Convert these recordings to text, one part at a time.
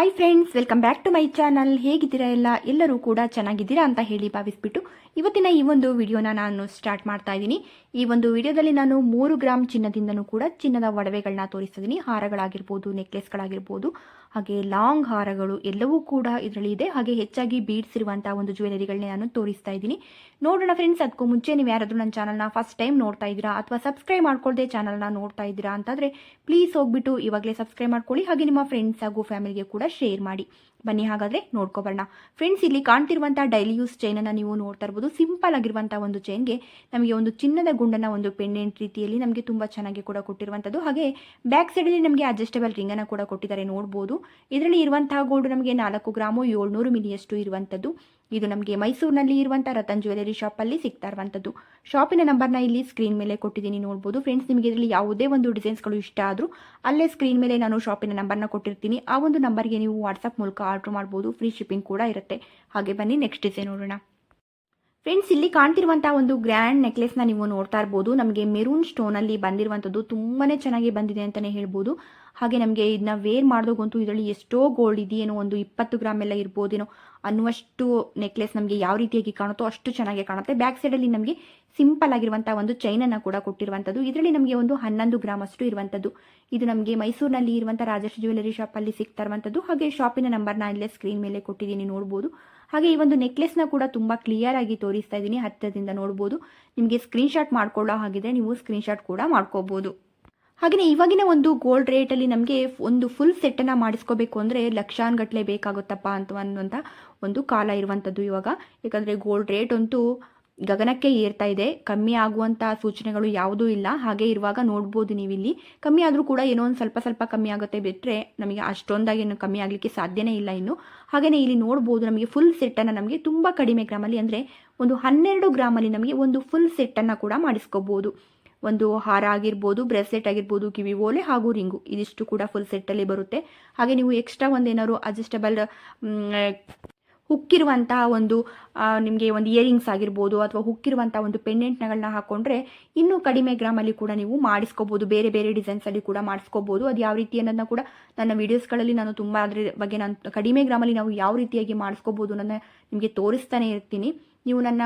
Hi friends welcome back to my channel ಹೇಗಿದ್ದೀರಾ ಎಲ್ಲ? ಎಲ್ಲರೂ ಕೂಡ ಚೆನ್ನಾಗಿದ್ದೀರಾ ಅಂತ ಹೇಳಿ ಭಾವಿಸ್ಬಿಟ್ಟು ಇವತ್ತಿನ ಈ ಒಂದು ವಿಡಿಯೋನ ನಾನು ಸ್ಟಾರ್ಟ್ ಮಾಡ್ತಾ ಇದ್ದೀನಿ. ಈ ಒಂದು ವಿಡಿಯೋದಲ್ಲಿ ನಾನು ಮೂರು ಗ್ರಾಮ್ ಚಿನ್ನದಿಂದನೂ ಕೂಡ ಚಿನ್ನದ ಒಡವೆಗಳನ್ನ ತೋರಿಸ್ತಿದ್ದೀನಿ ಹಾರಗಳಾಗಿರ್ಬೋದು ನೆಕ್ಲೆಸ್ಗಳಾಗಿರ್ಬೋದು ಹಾಗೆ ಲಾಂಗ್ ಹಾರಗಳು ಎಲ್ಲವೂ ಕೂಡ ಇದರಲ್ಲಿ ಇದೆ. ಹಾಗೆ ಹೆಚ್ಚಾಗಿ ಬೀಡ್ಸ್ ಇರುವಂತಹ ಒಂದು ಜ್ಯುವೆಲರಿಗಳನ್ನ ನಾನು ತೋರಿಸ್ತಾ ಇದ್ದೀನಿ. ನೋಡೋಣ ಫ್ರೆಂಡ್ಸ್ ಅದಕ್ಕೂ ಮುಂಚೆ ನೀವು ಯಾರಾದರೂ ನನ್ನ ಚಾನಲ್ನ ಫಸ್ಟ್ ಟೈಮ್ ನೋಡ್ತಾ ಇದ್ದೀರಾ ಅಥವಾ ಸಬ್ಸ್ಕ್ರೈಬ್ ಮಾಡ್ಕೊಳ್ಳದೆ ಚಾನಲ್ನ ನೋಡ್ತಾ ಇದ್ದೀರಾ ಅಂತಂದರೆ ಪ್ಲೀಸ್ ಹೋಗ್ಬಿಟ್ಟು ಇವಾಗಲೇ ಸಬ್ಸ್ಕ್ರೈಬ್ ಮಾಡ್ಕೊಳ್ಳಿ. ಹಾಗೆ ನಿಮ್ಮ ಫ್ರೆಂಡ್ಸ್ ಹಾಗೂ ಫ್ಯಾಮಿಲಿಗೆ ಕೂಡ ಶೇರ್ ಮಾಡಿ. ಬನ್ನಿ ಹಾಗಾದರೆ ನೋಡ್ಕೊಬರೋಣ. ಫ್ರೆಂಡ್ಸ್ ಇಲ್ಲಿ ಕಾಣ್ತಿರುವಂಥ ಡೈಲಿ ಯೂಸ್ ಚೈನನ್ನು ನೀವು ನೋಡ್ತಾ ಇರ್ಬೋದು. ಸಿಂಪಲ್ ಆಗಿರುವಂಥ ಒಂದು ಚೈನ್ಗೆ ನಮಗೆ ಒಂದು ಚಿನ್ನದ ಗುಂಡನ ಒಂದು ಪೆಂಡೆಂಟ್ ರೀತಿಯಲ್ಲಿ ನಮಗೆ ತುಂಬ ಚೆನ್ನಾಗಿ ಕೂಡ ಕೊಟ್ಟಿರುವಂಥದ್ದು ಹಾಗೆ ಬ್ಯಾಕ್ ಸೈಡಲ್ಲಿ ನಮಗೆ ಅಡ್ಜಸ್ಟಬಲ್ ರಿಂಗನ್ನು ಕೂಡ ಕೊಟ್ಟಿದ್ದಾರೆ ನೋಡ್ಬೋದು. ಇದರಲ್ಲಿ ಇರುವಂತಹ ಗೋಲ್ಡ್ ನಮಗೆ ನಾಲ್ಕು ಗ್ರಾಮು ಏಳ್ನೂರು ಮಿಲಿಯಷ್ಟು ಇರುವಂಥದ್ದು ಇದು ನಮಗೆ ಮೈಸೂರಿನಲ್ಲಿ ಇರುವಂಥ ರತನ್ ಜ್ಯುವೆಲರಿ ಶಾಪಲ್ಲಿ ಸಿಗ್ತಾ ಇರುವಂಥದ್ದು. ಶಾಪಿನ ನಂಬರ್ನ ಇಲ್ಲಿ ಸ್ಕ್ರೀನ್ ಮೇಲೆ ಕೊಟ್ಟಿದ್ದೀನಿ, ನೋಡ್ಬೋದು. ಫ್ರೆಂಡ್ಸ್ ನಿಮಗೆ ಇದರಲ್ಲಿ ಯಾವುದೇ ಒಂದು ಡಿಸೈನ್ಸ್ಗಳು ಇಷ್ಟ ಆದರೂ ಅಲ್ಲೇ ಸ್ಕ್ರೀನ್ ಮೇಲೆ ನಾನು ಶಾಪಿನ ನಂಬರ್ನ ಕೊಟ್ಟಿರ್ತೀನಿ. ಆ ಒಂದು ನಂಬರ್ಗೆ ನೀವು ವಾಟ್ಸಪ್ ಮೂಲಕ ಆರ್ಡ್ರ್ ಮಾಡ್ಬೋದು. ಫ್ರೀ ಶಿಪ್ಪಿಂಗ್ ಕೂಡ ಇರುತ್ತೆ. ಹಾಗೆ ಬನ್ನಿ ನೆಕ್ಸ್ಟ್ ಡಿಸೈನ್ ನೋಡೋಣ. ಫ್ರೆಂಡ್ಸ್ ಇಲ್ಲಿ ಕಾಣ್ತಿರುವಂಥ ಒಂದು ಗ್ರ್ಯಾಂಡ್ ನೆಕ್ಲೆಸ್ನ ನೀವು ನೋಡ್ತಾ ಇರ್ಬೋದು. ನಮಗೆ ಮೆರೂನ್ ಸ್ಟೋನಲ್ಲಿ ಬಂದಿರುವಂಥದ್ದು ತುಂಬಾ ಚೆನ್ನಾಗಿ ಬಂದಿದೆ ಅಂತಲೇ ಹೇಳ್ಬೋದು. ಹಾಗೆ ನಮಗೆ ಇದನ್ನ ವೇರ್ ಮಾಡಿದಾಗಂತೂ ಇದರಲ್ಲಿ ಎಷ್ಟೋ ಗೋಲ್ಡ್ ಇದೆಯೇನೋ, ಒಂದು ಇಪ್ಪತ್ತು ಗ್ರಾಮ್ ಎಲ್ಲ ಇರ್ಬೋದೇನೋ. ಅನ್ನುವಷ್ಟು ನೆಕ್ಲೆಸ್ ನಮಗೆ ಯಾವ ರೀತಿಯಾಗಿ ಕಾಣುತ್ತೋ ಅಷ್ಟು ಚೆನ್ನಾಗಿ ಕಾಣುತ್ತೆ. ಬ್ಯಾಕ್ ಸೈಡಲ್ಲಿ ನಮಗೆ ಸಿಂಪಲ್ ಆಗಿರುವಂಥ ಒಂದು ಚೈನನ್ನು ಕೂಡ ಕೊಟ್ಟಿರುವಂಥದ್ದು ಇದರಲ್ಲಿ ನಮಗೆ ಒಂದು ಹನ್ನೊಂದು ಗ್ರಾಮ್ ಅಷ್ಟು ಇರುವಂಥದ್ದು ಇದು ನಮಗೆ ಮೈಸೂರಿನಲ್ಲಿ ಇರುವಂಥ ರಾಜೇಶ್ ಜ್ಯುವೆಲರಿ ಶಾಪಲ್ಲಿ ಸಿಗ್ತಾ ಇರುವಂಥದ್ದು ಹಾಗೆ ಶಾಪಿನ ನಂಬರ್ನ ಇಲ್ಲೇ ಸ್ಕ್ರೀನ್ ಮೇಲೆ ಕೊಟ್ಟಿದ್ದೀನಿ, ನೋಡ್ಬೋದು. ಹಾಗೆ ಈ ಒಂದು ನೆಕ್ಲೆಸ್ನ ಕೂಡ ತುಂಬ ಕ್ಲಿಯರ್ ಆಗಿ ತೋರಿಸ್ತಾ ಇದ್ದೀನಿ ಹತ್ತದಿಂದ ನೋಡ್ಬೋದು. ನಿಮಗೆ ಸ್ಕ್ರೀನ್ಶಾಟ್ ಮಾಡ್ಕೊಳ್ಳೋ ಹಾಗಿದ್ರೆ ನೀವು ಸ್ಕ್ರೀನ್ಶಾಟ್ ಕೂಡ ಮಾಡ್ಕೋಬೋದು. ಹಾಗೆಯೇ ಇವಾಗಿನ ಒಂದು ಗೋಲ್ಡ್ ರೇಟಲ್ಲಿ ನಮಗೆ ಒಂದು ಫುಲ್ ಸೆಟ್ಟನ್ನು ಮಾಡಿಸ್ಕೋಬೇಕು ಅಂದರೆ ಲಕ್ಷಾನ್ಗಟ್ಟಲೆ ಬೇಕಾಗುತ್ತಪ್ಪ ಅಂತ ಅನ್ನುವಂಥ ಒಂದು ಕಾಲ ಇರುವಂಥದ್ದು ಇವಾಗ. ಯಾಕಂದರೆ ಗೋಲ್ಡ್ ರೇಟ್ ಅಂತೂ ಗಗನಕ್ಕೆ ಏರ್ತಾ ಇದೆ. ಕಮ್ಮಿ ಆಗುವಂಥ ಸೂಚನೆಗಳು ಯಾವುದೂ ಇಲ್ಲ. ಹಾಗೆ ಇರುವಾಗ ನೋಡ್ಬೋದು ನೀವಿಲ್ಲಿ. ಕಮ್ಮಿ ಆದರೂ ಕೂಡ ಏನೋ ಒಂದು ಸ್ವಲ್ಪ ಸ್ವಲ್ಪ ಕಮ್ಮಿ ಆಗುತ್ತೆ ಬಿಟ್ಟರೆ ನಮಗೆ ಅಷ್ಟೊಂದಾಗಿ ಏನು ಕಮ್ಮಿ ಆಗಲಿಕ್ಕೆ ಸಾಧ್ಯನೇ ಇಲ್ಲ ಇನ್ನು. ಹಾಗೆಯೇ ಇಲ್ಲಿ ನೋಡ್ಬೋದು ನಮಗೆ ಫುಲ್ ಸೆಟ್ಟನ್ನು ನಮಗೆ ತುಂಬ ಕಡಿಮೆ ಗ್ರಾಮಲ್ಲಿ ಅಂದರೆ ಒಂದು ಹನ್ನೆರಡು ಗ್ರಾಮಲ್ಲಿ ನಮಗೆ ಒಂದು ಫುಲ್ ಸೆಟ್ಟನ್ನು ಕೂಡ ಮಾಡಿಸ್ಕೋಬೋದು. ಒಂದು ಹಾರ ಆಗಿರ್ಬೋದು, ಬ್ರೇಸ್ಲೆಟ್ ಆಗಿರ್ಬೋದು, ಕಿವಿ ಓಲೆ ಹಾಗೂ ರಿಂಗು. ಇದಿಷ್ಟು ಕೂಡ ಫುಲ್ ಸೆಟ್ಟಲ್ಲಿ ಬರುತ್ತೆ. ಹಾಗೆ ನೀವು ಎಕ್ಸ್ಟ್ರಾ ಒಂದೇನಾದ್ರು ಅಡ್ಜಸ್ಟಬಲ್ ಹುಕ್ಕಿರುವಂತಹ ಒಂದು ನಿಮಗೆ ಒಂದು ಇಯರಿಂಗ್ಸ್ ಆಗಿರ್ಬೋದು ಅಥವಾ ಹುಕ್ಕಿರುವಂಥ ಒಂದು ಪೆಂಡೆಂಟ್ಗಳನ್ನ ಹಾಕ್ಕೊಂಡ್ರೆ ಇನ್ನೂ ಕಡಿಮೆ ಗ್ರಾಮಲ್ಲಿ ಕೂಡ ನೀವು ಮಾಡಿಸ್ಕೋಬೋದು. ಬೇರೆ ಬೇರೆ ಡಿಸೈನ್ಸಲ್ಲಿ ಕೂಡ ಮಾಡಿಸ್ಕೋಬೋದು. ಅದು ಯಾವ ರೀತಿ ಅನ್ನೋದನ್ನ ಕೂಡ ನನ್ನ ವೀಡಿಯೋಸ್ಗಳಲ್ಲಿ ನಾನು ತುಂಬ ಅದ್ರ ಬಗ್ಗೆ ನಾನು ಕಡಿಮೆ ಗ್ರಾಮಲ್ಲಿ ನಾವು ಯಾವ ರೀತಿಯಾಗಿ ಮಾಡಿಸ್ಕೋಬೋದು ನನ್ನ ನಿಮಗೆ ತೋರಿಸ್ತಾನೆ ಇರ್ತೀನಿ. ನೀವು ನನ್ನ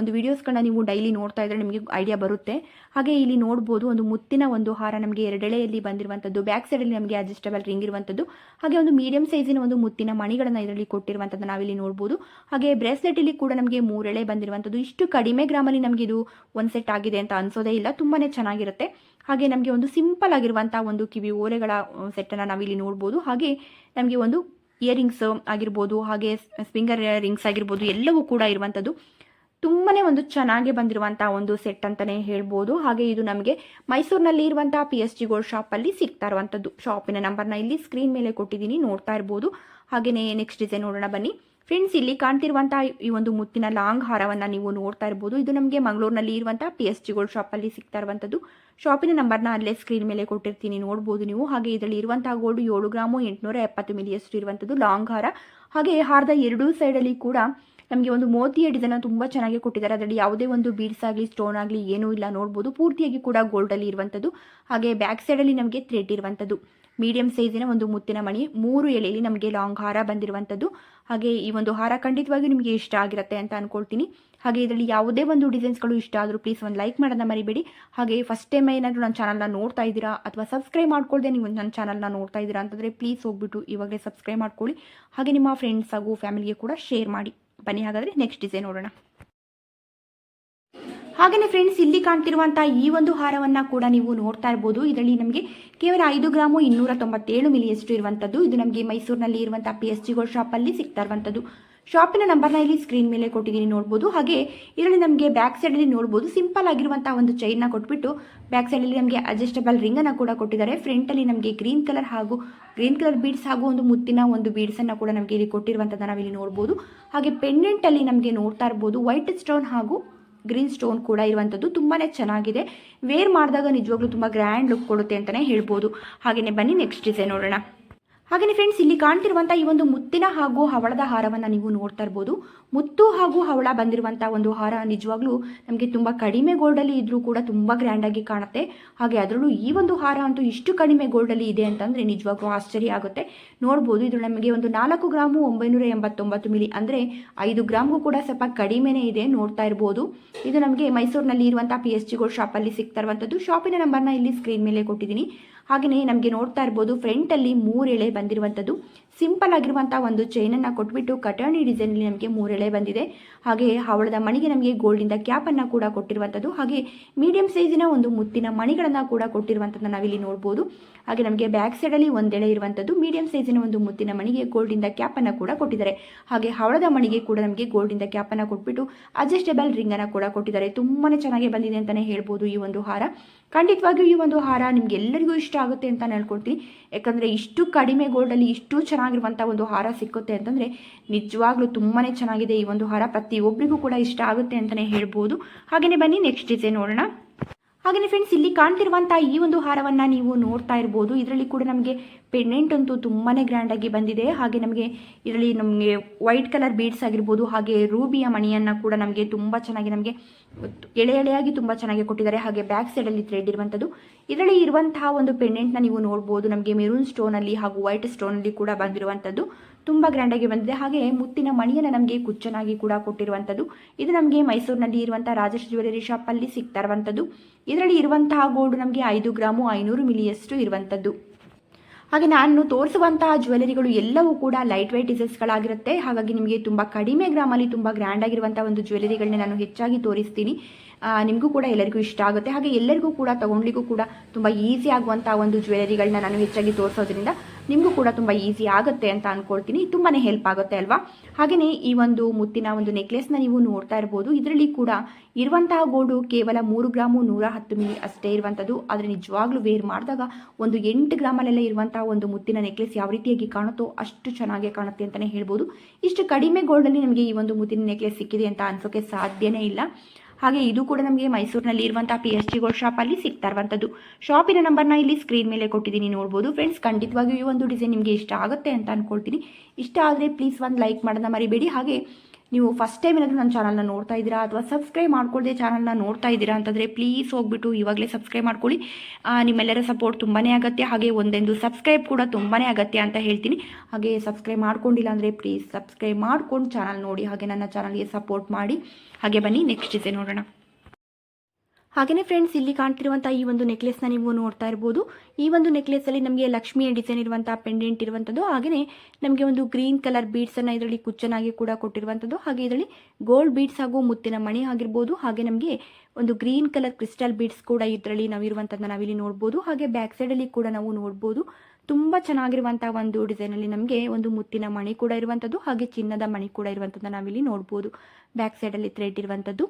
ಒಂದು ವೀಡಿಯೋಸ್ಗಳನ್ನ ನೀವು ಡೈಲಿ ನೋಡ್ತಾ ಇದ್ರೆ ನಿಮಗೆ ಐಡಿಯಾ ಬರುತ್ತೆ. ಹಾಗೆ ಇಲ್ಲಿ ನೋಡ್ಬೋದು ಒಂದು ಮುತ್ತಿನ ಒಂದು ಹಾರ ನಮಗೆ ಎರಡೆಳೆಯಲ್ಲಿ ಬಂದಿರುವಂಥದ್ದು ಬ್ಯಾಕ್ ಸೈಡಲ್ಲಿ ನಮಗೆ ಅಡ್ಜಸ್ಟಬಲ್ ರಿಂಗ್ ಇರುವಂಥದ್ದು ಹಾಗೆ ಒಂದು ಮೀಡಿಯಂ ಸೈಜಿನ ಒಂದು ಮುತ್ತಿನ ಮಣಿಗಳನ್ನು ಇದರಲ್ಲಿ ಕೊಟ್ಟಿರುವಂಥದ್ದು ನಾವಿಲ್ಲಿ ನೋಡ್ಬೋದು. ಹಾಗೆ ಬ್ರೇಸ್ಲೆಟಲ್ಲಿ ಕೂಡ ನಮಗೆ ಮೂರೆಳೆ ಬಂದಿರುವಂಥದ್ದು ಇಷ್ಟು ಕಡಿಮೆ ಗ್ರಾಮಲ್ಲಿ ನಮಗೆ ಇದು ಒಂದು ಸೆಟ್ ಆಗಿದೆ ಅಂತ ಅನ್ಸೋದೇ ಇಲ್ಲ ತುಂಬಾ ಚೆನ್ನಾಗಿರುತ್ತೆ. ಹಾಗೆ ನಮಗೆ ಒಂದು ಸಿಂಪಲ್ ಆಗಿರುವಂಥ ಒಂದು ಕಿವಿ ಓರೆಗಳ ಸೆಟ್ಟನ್ನು ನಾವಿಲ್ಲಿ ನೋಡ್ಬೋದು. ಹಾಗೆ ನಮಗೆ ಒಂದು ಇಯರಿಂಗ್ಸ್ ಆಗಿರ್ಬೋದು, ಹಾಗೆ ಸ್ಪಿಂಗರ್ ರಿಂಗ್ಸ್ ಆಗಿರ್ಬೋದು, ಎಲ್ಲವೂ ಕೂಡ ಇರುವಂಥದ್ದು ತುಂಬಾ ಒಂದು ಚೆನ್ನಾಗಿ ಬಂದಿರುವಂತಹ ಒಂದು ಸೆಟ್ ಅಂತಾನೆ ಹೇಳ್ಬೋದು. ಹಾಗೆ ಇದು ನಮಗೆ ಮೈಸೂರಿನಲ್ಲಿ ಇರುವಂತಹ ಪಿ ಎಸ್ ಜಿ ಗೋಲ್ಡ್ ಶಾಪಲ್ಲಿ ಸಿಗ್ತಾ ಇರುವಂತದ್ದು. ಶಾಪಿನ ನಂಬರ್ನ ಇಲ್ಲಿ ಸ್ಕ್ರೀನ್ ಮೇಲೆ ಕೊಟ್ಟಿದ್ದೀನಿ, ನೋಡ್ತಾ ಇರ್ಬೋದು. ಹಾಗೆಯೇ ನೆಕ್ಸ್ಟ್ ಡಿಸೈನ್ ನೋಡೋಣ ಬನ್ನಿ. ಫ್ರೆಂಡ್ಸ್ ಇಲ್ಲಿ ಕಾಣ್ತಿರುವಂತಹ ಈ ಒಂದು ಮುತ್ತಿನ ಲಾಂಗ್ ಹಾರವನ್ನು ನೀವು ನೋಡ್ತಾ ಇರ್ಬೋದು. ಇದು ನಮಗೆ ಮಂಗಳೂರಿನಲ್ಲಿ ಇರುವಂತಹ ಪಿ ಎಸ್ ಜಿ ಗೋಲ್ಡ್ ಶಾಪಲ್ಲಿ ಸಿಗ್ತಾ ಇರುವಂಥದ್ದು ಶಾಪಿನ ನಂಬರ್ನ ಅಲ್ಲೇ ಸ್ಕ್ರೀನ್ ಮೇಲೆ ಕೊಟ್ಟಿರ್ತೀನಿ, ನೋಡ್ಬೋದು ನೀವು. ಹಾಗೆ ಇದರಲ್ಲಿ ಇರುವಂತಹ ಗೋಲ್ಡ್ ಏಳು ಗ್ರಾಮು ಎಂಟುನೂರ ಎಪ್ಪತ್ತು ಮಿಲಿಯಷ್ಟು ಇರುವಂಥದ್ದು ಲಾಂಗ್ ಹಾರ. ಹಾಗೆ ಹಾರದ ಎರಡೂ ಸೈಡಲ್ಲಿ ಕೂಡ ನಮಗೆ ಒಂದು ಮೋತಿಯ ಡಿಸೈನ್ ತುಂಬ ಚೆನ್ನಾಗಿ ಕೊಟ್ಟಿದ್ದಾರೆ. ಅದರಲ್ಲಿ ಯಾವುದೇ ಒಂದು ಬೀಡ್ಸ್ ಆಗಲಿ ಸ್ಟೋನ್ ಆಗಲಿ ಏನೂ ಇಲ್ಲ. ನೋಡ್ಬೋದು ಪೂರ್ತಿಯಾಗಿ ಕೂಡ ಗೋಲ್ಡಲ್ಲಿ ಇರುವಂಥದ್ದು ಹಾಗೆ ಬ್ಯಾಕ್ ಸೈಡಲ್ಲಿ ನಮಗೆ ಥ್ರೆಡ್ ಇರುವಂಥದ್ದು ಮೀಡಿಯಂ ಸೈಜಿನ ಒಂದು ಮುತ್ತಿನ ಮಣಿ, ಮೂರು ಎಲೆಯಲ್ಲಿ ನಮಗೆ ಲಾಂಗ್ ಹಾರ ಬಂದಿರುವಂಥದ್ದು ಹಾಗೆ ಈ ಒಂದು ಹಾರ ಖಂಡಿತವಾಗಿ ನಿಮಗೆ ಇಷ್ಟ ಆಗಿರುತ್ತೆ ಅಂತ ಅನ್ಕೊಳ್ತೀನಿ. ಹಾಗೆ ಇದರಲ್ಲಿ ಯಾವುದೇ ಒಂದು ಡಿಸೈನ್ಸ್ಗಳು ಇಷ್ಟ ಆದರೂ ಪ್ಲೀಸ್ ಒಂದು ಲೈಕ್ ಮಾಡೋದನ್ನ ಮರಿಬೇಡಿ. ಹಾಗೆ ಫಸ್ಟ್ ಟೈಮ್ ಏನಾದರೂ ನನ್ನ ಚಾನಲ್ನ ನೋಡ್ತಾ ಇದ್ದೀರಾ ಅಥವಾ ಸಬ್ಸ್ಕ್ರೈಬ್ ಮಾಡ್ಕೊಳ್ದೆ ನೀವು ನನ್ನ ಚಾನಲ್ನ ನೋಡ್ತಾ ಇದ್ದೀರಾ ಅಂತಂದರೆ ಪ್ಲೀಸ್ ಹೋಗ್ಬಿಟ್ಟು ಇವಾಗಲೇ ಸಬ್ಸ್ಕ್ರೈಬ್ ಮಾಡ್ಕೊಳ್ಳಿ. ಹಾಗೆ ನಿಮ್ಮ ಫ್ರೆಂಡ್ಸ್ ಹಾಗೂ ಫ್ಯಾಮಿಲಿಗೆ ಕೂಡ ಶೇರ್ ಮಾಡಿ. ಬನ್ನಿ, ಹಾಗಾದರೆ ನೆಕ್ಸ್ಟ್ ಡಿಸೈನ್ ನೋಡೋಣ. ಹಾಗೆಯೇ ಫ್ರೆಂಡ್ಸ್ ಇಲ್ಲಿ ಕಾಣ್ತಿರುವಂಥ ಈ ಒಂದು ಹಾರವನ್ನು ಕೂಡ ನೀವು ನೋಡ್ತಾ ಇರ್ಬೋದು. ಇದರಲ್ಲಿ ನಮಗೆ ಕೇವಲ ಐದು ಗ್ರಾಮು ಇನ್ನೂರ ತೊಂಬತ್ತೇಳು ಮಿಲಿಯಷ್ಟು ಇರುವಂಥದ್ದು ಇದು ನಮಗೆ ಮೈಸೂರಿನಲ್ಲಿ ಇರುವಂಥ ಪಿ ಎಸ್ ಜಿ ಗೋಲ್ಡ್ ಶಾಪಲ್ಲಿ ಸಿಗ್ತಾ ಇರುವಂಥದ್ದು ಶಾಪಿನ ನಂಬರ್ನ ಇಲ್ಲಿ ಸ್ಕ್ರೀನ್ ಮೇಲೆ ಕೊಟ್ಟಿದ್ದೀನಿ, ನೋಡ್ಬೋದು. ಹಾಗೆ ಇದರಲ್ಲಿ ನಮಗೆ ಬ್ಯಾಕ್ ಸೈಡಲ್ಲಿ ನೋಡ್ಬೋದು. ಸಿಂಪಲ್ ಆಗಿರುವಂಥ ಒಂದು ಚೈನ್ನ ಕೊಟ್ಬಿಟ್ಟು ಬ್ಯಾಕ್ ಸೈಡಲ್ಲಿ ನಮಗೆ ಅಡ್ಜಸ್ಟಬಲ್ ರಿಂಗನ್ನು ಕೂಡ ಕೊಟ್ಟಿದ್ದಾರೆ. ಫ್ರಂಟಲ್ಲಿ ನಮಗೆ ಗ್ರೀನ್ ಕಲರ್ ಹಾಗೂ ಗ್ರೀನ್ ಕಲರ್ ಬೀಡ್ಸ್ ಹಾಗೂ ಒಂದು ಮುತ್ತಿನ ಒಂದು ಬೀಡ್ಸನ್ನು ಕೂಡ ನಮಗೆ ಇಲ್ಲಿ ಕೊಟ್ಟಿರುವಂಥದ್ದು ನಾವಿಲ್ಲಿ ನೋಡ್ಬೋದು. ಹಾಗೆ ಪೆಂಡೆಂಟಲ್ಲಿ ನಮಗೆ ನೋಡ್ತಾ ಇರ್ಬೋದು ವೈಟ್ ಸ್ಟೋನ್ ಹಾಗೂ ಗ್ರೀನ್ ಸ್ಟೋನ್ ಕೂಡ ಇರುವಂಥದ್ದು ತುಂಬಾ ಚೆನ್ನಾಗಿದೆ. ವೇರ್ ಮಾಡಿದಾಗ ನಿಜವಾಗ್ಲೂ ತುಂಬ ಗ್ರ್ಯಾಂಡ್ ಲುಕ್ ಕೊಡುತ್ತೆ ಅಂತಲೇ ಹೇಳ್ಬೋದು. ಹಾಗೆಯೇ ಬನ್ನಿ ನೆಕ್ಸ್ಟ್ ಡಿಸೈನ್ ನೋಡೋಣ. ಹಾಗೆಯೇ ಫ್ರೆಂಡ್ಸ್ ಇಲ್ಲಿ ಕಾಣ್ತಿರುವಂಥ ಈ ಒಂದು ಮುತ್ತಿನ ಹಾಗೂ ಹವಳದ ಹಾರವನ್ನು ನೀವು ನೋಡ್ತಾ ಇರ್ಬೋದು. ಮುತ್ತು ಹಾಗೂ ಹವಳ ಬಂದಿರುವಂಥ ಒಂದು ಹಾರ ನಿಜವಾಗ್ಲೂ ನಮಗೆ ತುಂಬ ಕಡಿಮೆ ಗೋಲ್ಡಲ್ಲಿ ಇದ್ರೂ ಕೂಡ ತುಂಬ ಗ್ರ್ಯಾಂಡಾಗಿ ಕಾಣುತ್ತೆ. ಹಾಗೆ ಅದರಲ್ಲೂ ಈ ಒಂದು ಹಾರ ಅಂತೂ ಇಷ್ಟು ಕಡಿಮೆ ಗೋಲ್ಡಲ್ಲಿ ಇದೆ ಅಂತಂದರೆ ನಿಜವಾಗ್ಲೂ ಆಶ್ಚರ್ಯ ಆಗುತ್ತೆ. ನೋಡ್ಬೋದು ಇದು ನಮಗೆ ಒಂದು ನಾಲ್ಕು ಗ್ರಾಮು ಒಂಬೈನೂರ ಎಂಬತ್ತೊಂಬತ್ತು ಮಿಲಿ ಅಂದರೆ ಐದು ಗ್ರಾಮ್ಗೂ ಕೂಡ ಸ್ವಲ್ಪ ಕಡಿಮೆನೇ ಇದೆ ನೋಡ್ತಾ ಇರ್ಬೋದು. ಇದು ನಮಗೆ ಮೈಸೂರಿನಲ್ಲಿ ಇರುವಂಥ ಪಿ ಎಸ್ ಶಾಪ್ ಶಾಪಲ್ಲಿ ಸಿಗ್ತಾ ಇರುವಂಥದ್ದು ಶಾಪಿನ ನಂಬರ್ನ ಇಲ್ಲಿ ಸ್ಕ್ರೀನ್ ಮೇಲೆ ಕೊಟ್ಟಿದ್ದೀನಿ. ಹಾಗೆಯೇ ನಮಗೆ ನೋಡ್ತಾ ಇರ್ಬೋದು ಫ್ರಂಟಲ್ಲಿ ಮೂರು ಎಳೆ ಬಂದಿರುವಂಥದ್ದು. ಸಿಂಪಲ್ ಆಗಿರುವಂಥ ಒಂದು ಚೈನನ್ನು ಕೊಟ್ಬಿಟ್ಟು ಕಟರ್ನಿ ಡಿಸೈನಲ್ಲಿ ನಮಗೆ ಮೂರು ಎಳೆ ಬಂದಿದೆ. ಹಾಗೆ ಹವಳದ ಮಣಿಗೆ ನಮಗೆ ಗೋಲ್ಡಿಂದ ಕ್ಯಾಪನ್ನು ಕೂಡ ಕೊಟ್ಟಿರುವಂಥದ್ದು ಹಾಗೆ ಮೀಡಿಯಂ ಸೈಜಿನ ಒಂದು ಮುತ್ತಿನ ಮಣಿಗಳನ್ನು ಕೂಡ ಕೊಟ್ಟಿರುವಂಥದ್ದು ನಾವಿಲ್ಲಿ ನೋಡ್ಬೋದು. ಹಾಗೆ ನಮಗೆ ಬ್ಯಾಕ್ ಸೈಡಲ್ಲಿ ಒಂದೆಳೆ ಇರುವಂಥದ್ದು ಮೀಡಿಯಂ ಸೈಜಿನ ಒಂದು ಮುತ್ತಿನ ಮಣಿಗೆ ಗೋಲ್ಡಿಂದ ಕ್ಯಾಪನ್ನು ಕೂಡ ಕೊಟ್ಟಿದ್ದಾರೆ. ಹಾಗೆ ಹವಳದ ಮಣಿಗೆ ಕೂಡ ನಮಗೆ ಗೋಲ್ಡಿಂದ ಕ್ಯಾಪನ್ನು ಕೊಟ್ಬಿಟ್ಟು ಅಡ್ಜಸ್ಟೇಬಲ್ ರಿಂಗನ್ನು ಕೂಡ ಕೊಟ್ಟಿದ್ದಾರೆ. ತುಂಬಾ ಚೆನ್ನಾಗಿ ಬಂದಿದೆ ಅಂತಲೇ ಹೇಳ್ಬೋದು ಈ ಒಂದು ಹಾರ. ಖಂಡಿತವಾಗಿಯೂ ಈ ಒಂದು ಹಾರ ನಿಮ್ಗೆ ಎಲ್ಲರಿಗೂ ಇಷ್ಟ ಆಗುತ್ತೆ ಅಂತ ಹೇಳ್ಕೊಡ್ತೀನಿ ಯಾಕಂದರೆ ಇಷ್ಟು ಕಡಿಮೆ ಗೋಲ್ಡಲ್ಲಿ ಇಷ್ಟು ಚೆನ್ನಾಗಿರುವಂಥ ಒಂದು ಹಾರ ಸಿಕ್ಕುತ್ತೆ ಅಂತಂದರೆ ನಿಜವಾಗ್ಲೂ ತುಂಬಾ ಚೆನ್ನಾಗಿದೆ ಈ ಒಂದು ಹಾರ. ಪ್ರತಿಯೊಬ್ಬರಿಗೂ ಕೂಡ ಇಷ್ಟ ಆಗುತ್ತೆ ಅಂತಲೇ ಹೇಳ್ಬೋದು. ಹಾಗೆಯೇ ಬನ್ನಿ ನೆಕ್ಸ್ಟ್ ಡಿಸೈನ್ ನೋಡೋಣ. ಹಾಗೆಯೇ ಫ್ರೆಂಡ್ಸ್ ಇಲ್ಲಿ ಕಾಣ್ತಿರುವಂತಹ ಈ ಒಂದು ಹಾರವನ್ನು ನೀವು ನೋಡ್ತಾ ಇರ್ಬೋದು. ಇದರಲ್ಲಿ ಕೂಡ ನಮಗೆ ಪೆಂಡೆಂಟ್ ಅಂತೂ ತುಂಬಾ ಗ್ರ್ಯಾಂಡಾಗಿ ಬಂದಿದೆ. ಹಾಗೆ ನಮಗೆ ಇದರಲ್ಲಿ ನಮಗೆ ವೈಟ್ ಕಲರ್ ಬೀಡ್ಸ್ ಆಗಿರ್ಬೋದು, ಹಾಗೆ ರೂಬಿಯ ಮಣಿಯನ್ನು ಕೂಡ ನಮಗೆ ತುಂಬ ಚೆನ್ನಾಗಿ ನಮಗೆ ಎಳೆ ಎಳೆಯಾಗಿ ತುಂಬ ಚೆನ್ನಾಗಿ ಕೊಟ್ಟಿದ್ದಾರೆ. ಹಾಗೆ ಬ್ಯಾಕ್ ಸೈಡಲ್ಲಿ ಥ್ರೆಡ್ ಇರುವಂಥದ್ದು ಇದರಲ್ಲಿ ಇರುವಂತಹ ಒಂದು ಪೆಂಡೆಂಟ್ನ ನೀವು ನೋಡ್ಬೋದು. ನಮಗೆ ಮೆರೂನ್ ಸ್ಟೋನಲ್ಲಿ ಹಾಗೂ ವೈಟ್ ಸ್ಟೋನಲ್ಲಿ ಕೂಡ ಬಂದಿರುವಂಥದ್ದು ತುಂಬ ಗ್ರ್ಯಾಂಡಾಗಿ ಬಂದಿದೆ. ಹಾಗೆ ಮುತ್ತಿನ ಮಣಿಯನ್ನು ನಮಗೆ ಕುಚ್ಚನಾಗಿ ಕೂಡ ಕೊಟ್ಟಿರುವಂಥದ್ದು ಇದು ನಮಗೆ ಮೈಸೂರಿನಲ್ಲಿ ಇರುವಂಥ ರಾಜೇಶ್ ಜ್ಯುವೆಲರಿ ಶಾಪಲ್ಲಿ ಸಿಗ್ತಾ ಇರುವಂಥದ್ದು ಇದರಲ್ಲಿ ಇರುವಂತಹ ಗೋಲ್ಡ್ ನಮಗೆ ಐದು ಗ್ರಾಮು ಐನೂರು ಮಿಲಿಯಷ್ಟು ಇರುವಂಥದ್ದು ಹಾಗೆ ನಾನು ತೋರಿಸುವಂತಹ ಜ್ಯುವೆಲರಿಗಳು ಎಲ್ಲವೂ ಕೂಡ ಲೈಟ್ ವೈಟ್ ಡಿಸೈನ್ಸ್ಗಳಾಗಿರುತ್ತೆ ಹಾಗಾಗಿ ನಿಮಗೆ ತುಂಬ ಕಡಿಮೆ ಗ್ರಾಮಲ್ಲಿ ತುಂಬ ಗ್ರ್ಯಾಂಡ್ ಆಗಿರುವಂಥ ಒಂದು ಜ್ಯುವೆಲರಿಗಳನ್ನ ನಾನು ಹೆಚ್ಚಾಗಿ ತೋರಿಸ್ತೀನಿ. ನಿಮಗೂ ಕೂಡ ಎಲ್ಲರಿಗೂ ಇಷ್ಟ ಆಗುತ್ತೆ. ಹಾಗೆ ಎಲ್ಲರಿಗೂ ಕೂಡ ತೊಗೊಂಡ್ಲಿಕ್ಕೂ ಕೂಡ ತುಂಬ ಈಸಿ ಆಗುವಂಥ ಒಂದು ಜ್ಯುವೆಲರಿಗಳನ್ನ ನಾನು ಹೆಚ್ಚಾಗಿ ತೋರಿಸೋದ್ರಿಂದ ನಿಮಗೂ ಕೂಡ ತುಂಬ ಈಸಿ ಆಗುತ್ತೆ ಅಂತ ಅನ್ಕೊಳ್ತೀನಿ. ತುಂಬಾ ಹೆಲ್ಪ್ ಆಗುತ್ತೆ ಅಲ್ವಾ? ಹಾಗೆಯೇ ಈ ಒಂದು ಮುತ್ತಿನ ಒಂದು ನೆಕ್ಲೆಸ್ನ ನೀವು ನೋಡ್ತಾ ಇರ್ಬೋದು. ಇದರಲ್ಲಿ ಕೂಡ ಇರುವಂತಹ ಗೋಲ್ಡು ಕೇವಲ ಮೂರು ಗ್ರಾಮು ನೂರ ಹತ್ತು ಮಿಲಿ ಅಷ್ಟೇ ಇರುವಂಥದ್ದು. ಆದರೆ ನಿಜವಾಗ್ಲೂ ವೇರ್ ಮಾಡಿದಾಗ ಒಂದು ಎಂಟು ಗ್ರಾಮಲ್ಲೆಲ್ಲ ಇರುವಂತಹ ಒಂದು ಮುತ್ತಿನ ನೆಕ್ಲೆಸ್ ಯಾವ ರೀತಿಯಾಗಿ ಕಾಣುತ್ತೋ ಅಷ್ಟು ಚೆನ್ನಾಗಿ ಕಾಣುತ್ತೆ ಅಂತಲೇ ಹೇಳ್ಬೋದು. ಇಷ್ಟು ಕಡಿಮೆ ಗೋಲ್ಡಲ್ಲಿ ನಮಗೆ ಈ ಒಂದು ಮುತ್ತಿನ ನೆಕ್ಲೆಸ್ ಸಿಕ್ಕಿದೆ ಅಂತ ಅನ್ಸೋಕೆ ಸಾಧ್ಯನೇ ಇಲ್ಲ. ಹಾಗೆ ಇದು ಕೂಡ ನಮಗೆ ಮೈಸೂರಿನಲ್ಲಿ ಇರುವಂಥ ಪಿ ಎಸ್ ಜಿ ಗೋಲ್ಡ್ ಶಾಪಲ್ಲಿ ಸಿಗ್ತಾ ಇರುವಂಥದ್ದು ಶಾಪಿನ ನಂಬರ್ನ ಇಲ್ಲಿ ಸ್ಕ್ರೀನ್ ಮೇಲೆ ಕೊಟ್ಟಿದ್ದೀನಿ, ನೋಡ್ಬೋದು. ಫ್ರೆಂಡ್ಸ್ ಖಂಡಿತವಾಗಿಯೂ ಈ ಒಂದು ಡಿಸೈನ್ ನಿಮಗೆ ಇಷ್ಟ ಆಗುತ್ತೆ ಅಂತ ಅನ್ಕೊಳ್ತೀನಿ. ಇಷ್ಟ ಆದರೆ ಪ್ಲೀಸ್ ಒಂದು ಲೈಕ್ ಮಾಡೋದನ್ನ ಮರಿಬೇಡಿ. ಹಾಗೆ ನೀವು ಫಸ್ಟ್ ಟೈಮ್ ಏನಾದರೂ ನನ್ನ ಚಾನಲ್ನ ನೋಡ್ತಾ ಇದ್ದೀರಾ ಅಥವಾ ಸಬ್ಸ್ಕ್ರೈಬ್ ಮಾಡ್ಕೊಳ್ಳದೆ ಚಾನಲ್ನ ನೋಡ್ತಾ ಇದ್ದೀರಾ ಅಂತಂದರೆ ಪ್ಲೀಸ್ ಹೋಗ್ಬಿಟ್ಟು ಇವಾಗಲೇ ಸಬ್ಸ್ಕ್ರೈಬ್ ಮಾಡ್ಕೊಳ್ಳಿ. ನಿಮ್ಮೆಲ್ಲರ ಸಪೋರ್ಟ್ ತುಂಬಾ ಅಗತ್ಯ ಹಾಗೆ ಒಂದೊಂದು ಸಬ್ಸ್ಕ್ರೈಬ್ ಕೂಡ ತುಂಬಾ ಅಗತ್ಯ ಅಂತ ಹೇಳ್ತೀನಿ. ಹಾಗೆ ಸಬ್ಸ್ಕ್ರೈಬ್ ಮಾಡ್ಕೊಂಡಿಲ್ಲ ಅಂದರೆ ಪ್ಲೀಸ್ ಸಬ್ಸ್ಕ್ರೈಬ್ ಮಾಡ್ಕೊಂಡು ಚಾನಲ್ ನೋಡಿ, ಹಾಗೆ ನನ್ನ ಚಾನಲ್ಗೆ ಸಪೋರ್ಟ್ ಮಾಡಿ. ಹಾಗೆ ಬನ್ನಿ ನೆಕ್ಸ್ಟ್ ಇದೆ ನೋಡೋಣ. ಹಾಗೆಯೇ ಫ್ರೆಂಡ್ಸ್ ಇಲ್ಲಿ ಕಾಣ್ತಿರುವಂಥ ಈ ಒಂದು ನೆಕ್ಲೆಸ್ನ ನೀವು ನೋಡ್ತಾ ಇರ್ಬೋದು. ಈ ಒಂದು ನೆಕ್ಲೆಸಲ್ಲಿ ನಮಗೆ ಲಕ್ಷ್ಮಿಯ ಡಿಸೈನ್ ಇರುವಂಥ ಪೆಂಡೆಂಟ್ ಇರುವಂಥದ್ದು ಹಾಗೆಯೇ ನಮಗೆ ಒಂದು ಗ್ರೀನ್ ಕಲರ್ ಬೀಡ್ಸನ್ನು ಇದರಲ್ಲಿ ಕುಚ್ಚನಾಗಿ ಕೂಡ ಕೊಟ್ಟಿರುವಂಥದ್ದು ಹಾಗೆ ಇದರಲ್ಲಿ ಗೋಲ್ಡ್ ಬೀಡ್ಸ್ ಹಾಗೂ ಮುತ್ತಿನ ಮಣಿ ಆಗಿರ್ಬೋದು, ಹಾಗೆ ನಮಗೆ ಒಂದು ಗ್ರೀನ್ ಕಲರ್ ಕ್ರಿಸ್ಟಲ್ ಬೀಡ್ಸ್ ಕೂಡ ಇದರಲ್ಲಿ ನಾವು ಇರುವಂಥದ್ದನ್ನ ನಾವಿಲ್ಲಿ ನೋಡ್ಬೋದು, ಹಾಗೆ ಬ್ಯಾಕ್ ಸೈಡಲ್ಲಿ ಕೂಡ ನಾವು ನೋಡ್ಬೋದು. ತುಂಬ ಚೆನ್ನಾಗಿರುವಂಥ ಒಂದು ಡಿಸೈನಲ್ಲಿ ನಮಗೆ ಒಂದು ಮುತ್ತಿನ ಮಣಿ ಕೂಡ ಇರುವಂಥದ್ದು ಹಾಗೆ ಚಿನ್ನದ ಮಣಿ ಕೂಡ ಇರುವಂಥದ್ದನ್ನು ನಾವಿಲ್ಲಿ ನೋಡ್ಬೋದು. ಬ್ಯಾಕ್ ಸೈಡಲ್ಲಿ ಥ್ರೆಡ್ ಇರುವಂಥದ್ದು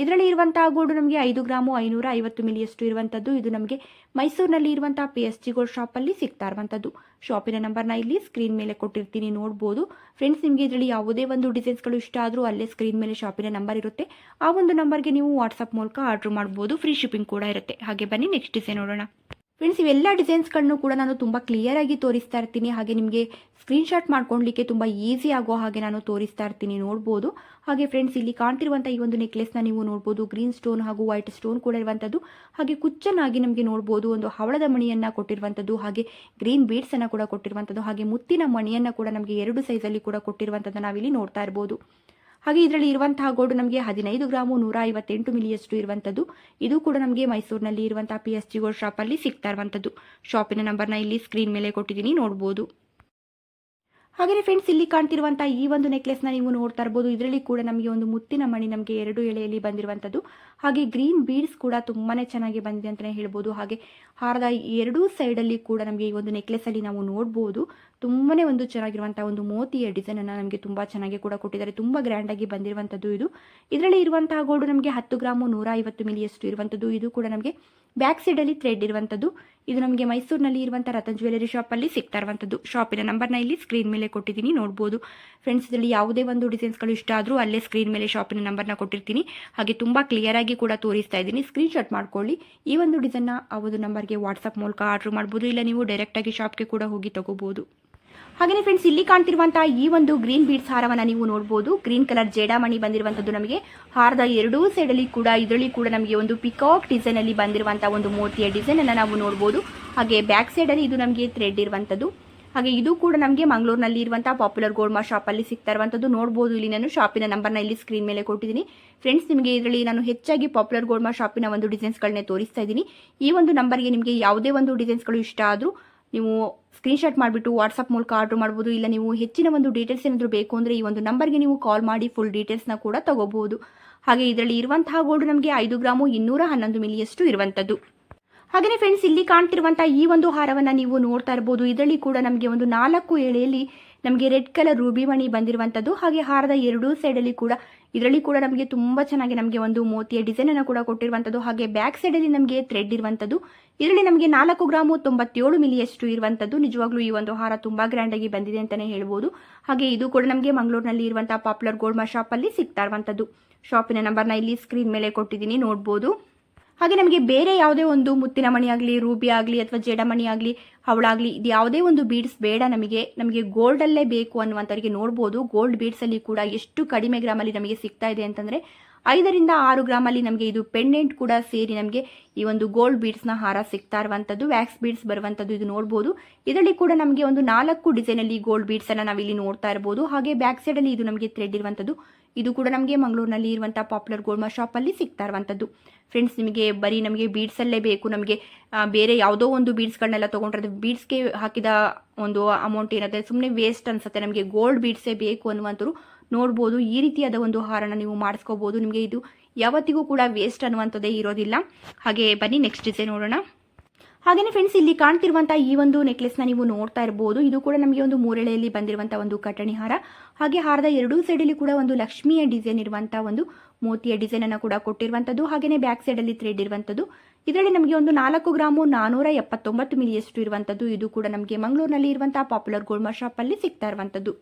ಇದರಲ್ಲಿ ಇರುವಂತಹ ಗೋಲ್ಡ್ ನಮಗೆ ಐದು ಗ್ರಾಮು ಐನೂರ ಐವತ್ತು ಮಿಲಿಯಷ್ಟು ಇರುವಂಥದ್ದು ಇದು ನಮಗೆ ಮೈಸೂರಿನಲ್ಲಿ ಇರುವಂತಹ ಪಿ ಎಸ್ ಜಿ ಗೋಲ್ಡ್ ಶಾಪಲ್ಲಿ ಸಿಗ್ತಾ ಇರುವಂಥದ್ದು ಶಾಪಿನ ನಂಬರ್ನ ಇಲ್ಲಿ ಸ್ಕ್ರೀನ್ ಮೇಲೆ ಕೊಟ್ಟಿರ್ತೀನಿ, ನೋಡ್ಬೋದು. ಫ್ರೆಂಡ್ಸ್ ನಿಮಗೆ ಇದರಲ್ಲಿ ಯಾವುದೇ ಒಂದು ಡಿಸೈನ್ಸ್ಗಳು ಇಷ್ಟ ಆದರೂ ಅಲ್ಲೇ ಸ್ಕ್ರೀನ್ ಮೇಲೆ ಶಾಪಿನ ನಂಬರ್ ಇರುತ್ತೆ. ಆ ಒಂದು ನಂಬರ್ಗೆ ನೀವು ವಾಟ್ಸಪ್ ಮೂಲಕ ಆರ್ಡರ್ ಮಾಡ್ಬೋದು. ಫ್ರೀ ಶಿಪ್ಪಿಂಗ್ ಕೂಡ ಇರುತ್ತೆ. ಹಾಗೆ ಬನ್ನಿ ನೆಕ್ಸ್ಟ್ ಡಿಸೈನ್ ನೋಡೋಣ. ಫ್ರೆಂಡ್ಸ್ ಇವೆಲ್ಲ ಡಿಸೈನ್ಸ್ಗಳನ್ನು ಕೂಡ ನಾನು ತುಂಬ ಕ್ಲಿಯರಾಗಿ ತೋರಿಸ್ತಾ ಇರ್ತೀನಿ. ಹಾಗೆ ನಿಮಗೆ ಸ್ಕ್ರೀನ್ಶಾಟ್ ಮಾಡ್ಕೊಳ್ಲಿಕ್ಕೆ ತುಂಬ ಈಸಿ ಆಗೋ ಹಾಗೆ ನಾನು ತೋರಿಸ್ತಾ ಇರ್ತೀನಿ, ನೋಡ್ಬೋದು. ಹಾಗೆ ಫ್ರೆಂಡ್ಸ್ ಇಲ್ಲಿ ಕಾಣ್ತಿರುವಂಥ ಈ ಒಂದು ನೆಕ್ಲೆಸ್ನ ನೀವು ನೋಡ್ಬೋದು. ಗ್ರೀನ್ ಸ್ಟೋನ್ ಹಾಗೂ ವೈಟ್ ಸ್ಟೋನ್ ಕೂಡ ಇರುವಂಥದ್ದು ಹಾಗೆ ಕುಚ್ಚನಾಗಿ ನಮಗೆ ನೋಡ್ಬೋದು. ಒಂದು ಹವಳದ ಮಣಿಯನ್ನು ಕೊಟ್ಟಿರುವಂಥದ್ದು ಹಾಗೆ ಗ್ರೀನ್ ಬೀಡ್ಸನ್ನು ಕೂಡ ಕೊಟ್ಟಿರುವಂಥದ್ದು ಹಾಗೆ ಮುತ್ತಿನ ಮಣಿಯನ್ನು ಕೂಡ ನಮಗೆ ಎರಡು ಸೈಜಲ್ಲಿ ಕೂಡ ಕೊಟ್ಟಿರುವಂಥದ್ದು ನಾವಿಲ್ಲಿ ನೋಡ್ತಾ ಇರ್ಬೋದು. ಹಾಗೆ ಇದರಲ್ಲಿ ಇರುವಂತಹ ಗೋಲ್ಡ್ ನಮಗೆ ಹದಿನೈದು ಗ್ರಾಮು ನೂರ ಐವತ್ತೆಂಟು ಮಿಲಿಯಷ್ಟು ಇರುವಂಥದ್ದು. ಇದು ಕೂಡ ನಮಗೆ ಮೈಸೂರಿನಲ್ಲಿ ಇರುವಂತಹ ಪಿ ಎಸ್ ಜಿ ಗೋಲ್ಡ್ ಶಾಪಲ್ಲಿ ಸಿಗ್ತಾ ಇರುವಂಥದ್ದು. ಶಾಪಿನ ನಂಬರ್ನ ಇಲ್ಲಿ ಸ್ಕ್ರೀನ್ ಮೇಲೆ ಕೊಟ್ಟಿದ್ದೀನಿ, ನೋಡ್ಬೋದು. ಹಾಗೆಯೇ ಫ್ರೆಂಡ್ಸ್ ಇಲ್ಲಿ ಕಾಣ್ತಿರುವಂತಹ ಈ ಒಂದು ನೆಕ್ಲೆಸ್ನ ನೀವು ನೋಡ್ತಾ ಇರ್ಬೋದು. ಇದರಲ್ಲಿ ಕೂಡ ನಮಗೆ ಒಂದು ಮುತ್ತಿನ ಮಣಿ ನಮಗೆ ಎರಡು ಎಳೆಯಲ್ಲಿ ಬಂದಿರುವಂಥದ್ದು. ಹಾಗೆ ಗ್ರೀನ್ ಬೀಡ್ಸ್ ಕೂಡ ತುಂಬಾ ಚೆನ್ನಾಗಿ ಬಂದಿದೆ ಅಂತಲೇ ಹೇಳ್ಬೋದು. ಹಾಗೆ ಹಾರದ ಎರಡೂ ಸೈಡಲ್ಲಿ ಕೂಡ ನಮಗೆ ಈ ಒಂದು ನೆಕ್ಲೆಸಲ್ಲಿ ನಾವು ನೋಡ್ಬೋದು. ತುಂಬಾ ಒಂದು ಚೆನ್ನಾಗಿರುವಂಥ ಒಂದು ಮೋತಿಯ ಡಿಸೈನನ್ನು ನಮಗೆ ತುಂಬ ಚೆನ್ನಾಗಿ ಕೂಡ ಕೊಟ್ಟಿದ್ದಾರೆ. ತುಂಬ ಗ್ರ್ಯಾಂಡಾಗಿ ಬಂದಿರುವಂಥದ್ದು ಇದು. ಇದರಲ್ಲಿ ಇರುವಂತಹ ಗೋಲ್ಡ್ ನಮಗೆ ಹತ್ತು ಗ್ರಾಮು ನೂರ ಐವತ್ತು ಮಿಲಿಯಷ್ಟು ಇರುವಂಥದ್ದು ಇದು ಕೂಡ ನಮಗೆ ಬ್ಯಾಕ್ ಸೈಡಲ್ಲಿ ಥ್ರೆಡ್ ಇರುವಂಥದ್ದು ಇದು ನಮಗೆ ಮೈಸೂರಿನಲ್ಲಿ ಇರುವಂಥ ರತನ್ ಜ್ಯುವೆಲರಿ ಶಾಪಲ್ಲಿ ಸಿಗ್ತಾ ಇರುವಂಥದ್ದು ಶಾಪಿನ ನಂಬರ್ನ ಇಲ್ಲಿ ಸ್ಕ್ರೀನ್ ಮೇಲೆ ಕೊಟ್ಟಿದ್ದೀನಿ, ನೋಡ್ಬೋದು. ಫ್ರೆಂಡ್ಸ್ ಇದರಲ್ಲಿ ಯಾವುದೇ ಒಂದು ಡಿಸೈನ್ಸ್ಗಳು ಇಷ್ಟ ಆದರೂ ಅಲ್ಲೇ ಸ್ಕ್ರೀನ್ ಮೇಲೆ ಶಾಪಿನ ನಂಬರ್ನ ಕೊಟ್ಟಿರ್ತೀನಿ. ಹಾಗೆ ತುಂಬ ಕ್ಲಿಯರಾಗಿ ಕೂಡ ತೋರಿಸ್ತಾ ಇದ್ದೀನಿ. ಸ್ಕ್ರೀನ್ಶಾಟ್ ಮಾಡ್ಕೊಳ್ಳಿ. ಈ ಒಂದು ಡಿಸೈನ್ನ ಆ ಒಂದು ನಂಬರ್ಗೆ ವಾಟ್ಸಪ್ ಮೂಲಕ ಆರ್ಡ್ರ್ ಮಾಡ್ಬೋದು, ಇಲ್ಲ ನೀವು ಡೈರೆಕ್ಟಾಗಿ ಶಾಪ್ಗೆ ಕೂಡ ಹೋಗಿ ತಗೋಬೋದು. ಹಾಗೆಯೇ ಫ್ರೆಂಡ್ಸ್ ಇಲ್ಲಿ ಕಾಣ್ತಿರುವಂತಹ ಈ ಒಂದು ಗ್ರೀನ್ ಬೀಡ್ಸ್ ಹಾರವನ್ನು ನೀವು ನೋಡಬಹುದು ಗ್ರೀನ್ ಕಲರ್ ಜೇಡಾಮಣಿ ಬಂದಿರುವಂತದ್ದು ನಮಗೆ. ಹಾರದ ಎರಡೂ ಅಲ್ಲಿ ಕೂಡ, ಇದರಲ್ಲಿ ಕೂಡ ನಮಗೆ ಒಂದು ಪಿಕಾಕ್ ಡಿಸೈನ್ ಅಲ್ಲಿ ಬಂದಿರುವಂತಹ ಒಂದು ಮೋತಿಯ ಡಿಸೈನ್ ಅನ್ನ ನಾವು ನೋಡಬಹುದು ಹಾಗೆ ಬ್ಯಾಕ್ ಸೈಡ್ ಅಲ್ಲಿ ಇದು ನಮಗೆ ಥ್ರೆಡ್ ಇರುವಂತದ್ದು ಹಾಗೆ ಇದು ಕೂಡ ನಮಗೆ ಮಂಗಳೂರಿನಲ್ಲಿ ಇರುವಂತಹ ಪಾಪ್ಯುಲರ್ ಗೋಲ್ಮಾ ಶಾಪ್ ಅಲ್ಲಿ ಸಿಗ್ತಾ ಇರುವಂತದ್ದು ನೋಡಬಹುದು ಇಲ್ಲಿ ನಾನು ಶಾಪಿನ ನಂಬರ್ನ ಇಲ್ಲಿ ಸ್ಕ್ರೀನ್ ಮೇಲೆ ಕೊಟ್ಟಿದ್ದೀನಿ. ಫ್ರೆಂಡ್ಸ್ ನಿಮಗೆ ಇದರಲ್ಲಿ ನಾನು ಹೆಚ್ಚಾಗಿ ಪಾಪ್ಯುಲರ್ ಗೋಲ್ಮಾ ಶಾಪಿನ ಒಂದು ಡಿಸೈನ್ಸ್ಗಳನ್ನೇ ತೋರಿಸ್ತಾ ಇದ್ದೀನಿ. ಈ ಒಂದು ನಂಬರ್ಗೆ ನಿಮಗೆ ಯಾವುದೇ ಒಂದು ಡಿಸೈನ್ಸ್ಗಳು ಇಷ್ಟ ಆದರೂ ನೀವು ಸ್ಕ್ರೀನ್ಶಾಟ್ ಮಾಡಿಬಿಟ್ಟು ವಾಟ್ಸಪ್ ಮೂಲಕ ಆರ್ಡರ್ ಮಾಡ್ಬೋದು. ಇಲ್ಲ ನೀವು ಹೆಚ್ಚಿನ ಒಂದು ಡೀಟೇಲ್ಸ್ ಏನಾದರೂ ಬೇಕು ಅಂದರೆ ಈ ಒಂದು ನಂಬರ್ಗೆ ನೀವು ಕಾಲ್ ಮಾಡಿ ಫುಲ್ ಡೀಟೇಲ್ಸ್ನ ಕೂಡ ತಗೋಬಹುದು. ಹಾಗೆ ಇದರಲ್ಲಿ ಇರುವಂತಹ ಗೋಲ್ಡ್ ನಮಗೆ ಐದು ಗ್ರಾಮು ಇನ್ನೂರ ಹನ್ನೊಂದು ಮಿಲಿಯಷ್ಟು ಇರುವಂಥದ್ದು ಹಾಗೆಯೇ ಫ್ರೆಂಡ್ಸ್ ಇಲ್ಲಿ ಕಾಣ್ತಿರುವಂತಹ ಈ ಒಂದು ಹಾರವನ್ನು ನೀವು ನೋಡ್ತಾ ಇರ್ಬೋದು. ಇದರಲ್ಲಿ ಕೂಡ ನಮಗೆ ಒಂದು ನಾಲ್ಕು ಎಳೆಯಲ್ಲಿ ನಮಗೆ ರೆಡ್ ಕಲರ್ ರೂಬಿ ಮಣಿ ಬಂದಿರುವಂಥದ್ದು ಹಾಗೆ ಹಾರದ ಎರಡೂ ಸೈಡಲ್ಲಿ ಕೂಡ ಇದರಲ್ಲಿ ಕೂಡ ನಮಗೆ ತುಂಬ ಚೆನ್ನಾಗಿ ನಮಗೆ ಒಂದು ಮೋತಿಯ ಡಿಸೈನ್ ಅನ್ನು ಕೂಡ ಕೊಟ್ಟಿರುವಂಥದ್ದು ಹಾಗೆ ಬ್ಯಾಕ್ ಸೈಡಲ್ಲಿ ನಮಗೆ ಥ್ರೆಡ್ ಇರುವಂಥದ್ದು ಇದರಲ್ಲಿ ನಮಗೆ ನಾಲ್ಕು ಗ್ರಾಮು ತೊಂಬತ್ತೇಳು ಮಿಲಿಯಷ್ಟು ಇರುವಂಥದ್ದು ನಿಜವಾಗ್ಲೂ ಈ ಒಂದು ಹಾರ ತುಂಬ ಗ್ರ್ಯಾಂಡ್ ಆಗಿ ಬಂದಿದೆ ಅಂತಲೇ ಹೇಳ್ಬೋದು. ಹಾಗೆ ಇದು ಕೂಡ ನಮಗೆ ಮಂಗಳೂರಿನಲ್ಲಿ ಇರುವಂತಹ ಪಾಪ್ಯುಲರ್ ಗೋಲ್ಡ್ ಶಾಪಲ್ಲಿ ಸಿಗ್ತಾ ಇರುವಂಥದ್ದು ಶಾಪಿನ ನಂಬರ್ನ ಇಲ್ಲಿ ಸ್ಕ್ರೀನ್ ಮೇಲೆ ಕೊಟ್ಟಿದ್ದೀನಿ, ನೋಡ್ಬೋದು. ಹಾಗೆ ನಮಗೆ ಬೇರೆ ಯಾವುದೇ ಒಂದು ಮುತ್ತಿನ ಮಣಿ ಆಗಲಿ, ರೂಬಿ ಆಗಲಿ ಅಥವಾ ಜೇಡಮಣಿ ಆಗಲಿ, ಅವಳಾಗಲಿ ಇದು ಯಾವುದೇ ಒಂದು ಬೀಡ್ಸ್ ಬೇಡ ನಮಗೆ. ನಮಗೆ ಗೋಲ್ಡಲ್ಲೇ ಬೇಕು ಅನ್ನುವಂಥವರಿಗೆ ನೋಡ್ಬೋದು. ಗೋಲ್ಡ್ ಬೀಡ್ಸಲ್ಲಿ ಕೂಡ ಎಷ್ಟು ಕಡಿಮೆ ಗ್ರಾಮಲ್ಲಿ ನಮಗೆ ಸಿಗ್ತಾ ಇದೆ ಅಂತಂದರೆ ಐದರಿಂದ ಆರು ಗ್ರಾಮಲ್ಲಿ ನಮಗೆ ಇದು ಪೆಂಡೆಂಟ್ ಕೂಡ ಸೇರಿ ನಮಗೆ ಈ ಒಂದು ಗೋಲ್ಡ್ ಬೀಡ್ಸ್ನ ಹಾರ ಸಿಗ್ತಾ ಇರುವಂಥದ್ದು, ವ್ಯಾಕ್ಸ್ ಬೀಡ್ಸ್ ಬರುವಂಥದ್ದು ಇದು ನೋಡ್ಬೋದು. ಇದರಲ್ಲಿ ಕೂಡ ನಮಗೆ ಒಂದು ನಾಲ್ಕು ಡಿಸೈನಲ್ಲಿ ಗೋಲ್ಡ್ ಬೀಡ್ಸನ್ನು ನಾವಿಲ್ಲಿ ನೋಡ್ತಾ ಇರ್ಬೋದು. ಹಾಗೆ ಬ್ಯಾಕ್ ಸೈಡಲ್ಲಿ ಇದು ನಮಗೆ ಥ್ರೆಡ್ ಇರುವಂಥದ್ದು. ಇದು ಕೂಡ ನಮಗೆ ಮಂಗಳೂರಿನಲ್ಲಿ ಇರುವಂಥ ಪಾಪ್ಯುಲರ್ ಗೋಲ್ಮಾ ಶಾಪಲ್ಲಿ ಸಿಗ್ತಾ ಇರುವಂಥದ್ದು. ಫ್ರೆಂಡ್ಸ್, ನಿಮಗೆ ಬರೀ ನಮಗೆ ಬೀಡ್ಸಲ್ಲೇ ಬೇಕು. ನಮಗೆ ಬೇರೆ ಯಾವುದೋ ಒಂದು ಬೀಡ್ಸ್ಗಳನ್ನೆಲ್ಲ ತೊಗೊಂಡ್ರೆ ಅದು ಬೀಡ್ಸ್ಗೆ ಹಾಕಿದ ಒಂದು ಅಮೌಂಟ್ ಏನಾದರೆ ಸುಮ್ಮನೆ ವೇಸ್ಟ್ ಅನ್ಸುತ್ತೆ. ನಮಗೆ ಗೋಲ್ಡ್ ಬೀಡ್ಸೇ ಬೇಕು ಅನ್ನುವಂಥವ್ರು ನೋಡ್ಬೋದು. ಈ ರೀತಿಯಾದ ಒಂದು ಹಾರನ ನೀವು ಮಾಡಿಸ್ಕೋಬೋದು. ನಿಮಗೆ ಇದು ಯಾವತ್ತಿಗೂ ಕೂಡ ವೇಸ್ಟ್ ಅನ್ನುವಂಥದ್ದೇ ಇರೋದಿಲ್ಲ. ಹಾಗೆ ಬನ್ನಿ ನೆಕ್ಸ್ಟ್ ಡಿಸೈನ್ ನೋಡೋಣ. ಹಾಗೆಯೇ ಫ್ರೆಂಡ್ಸ್ ಇಲ್ಲಿ ಕಾಣ್ತಿರುವಂಥ ಈ ಒಂದು ನೆಕ್ಲೆಸ್ನ ನೀವು ನೋಡ್ತಾ ಇರ್ಬೋದು. ಇದು ಕೂಡ ನಮಗೆ ಒಂದು ಮೂರೆಳೆಯಲ್ಲಿ ಬಂದಿರುವಂಥ ಒಂದು ಕಟಣಿ ಹಾರ. ಹಾಗೆ ಹಾರದ ಎರಡೂ ಸೈಡಲ್ಲಿ ಕೂಡ ಒಂದು ಲಕ್ಷ್ಮಿಯ ಡಿಸೈನ್ ಇರುವಂಥ ಒಂದು ಮೋತಿಯ ಡಿಸೈನ್ ಅನ್ನು ಕೂಡ ಕೊಟ್ಟಿರುವಂಥದ್ದು. ಹಾಗೆಯೇ ಬ್ಯಾಕ್ ಸೈಡಲ್ಲಿ ಥ್ರೆಡ್ ಇರುವಂಥದ್ದು. ಇದರಲ್ಲಿ ನಮಗೆ ಒಂದು ನಾಲ್ಕು ಗ್ರಾಮು ನಾನೂರ ಎಪ್ಪತ್ತೊಂಬತ್ತು ಮಿಲಿಯಷ್ಟು ಇರುವಂಥದ್ದು. ಇದು ಕೂಡ ನಮಗೆ ಮಂಗಳೂರಿನಲ್ಲಿ ಇರುವಂಥ ಪಾಪ್ಯುಲರ್ ಗೋಲ್ಮಾ ಶಾಪಲ್ಲಿ ಸಿಗ್ತಾ ಇರುವಂಥದ್ದು.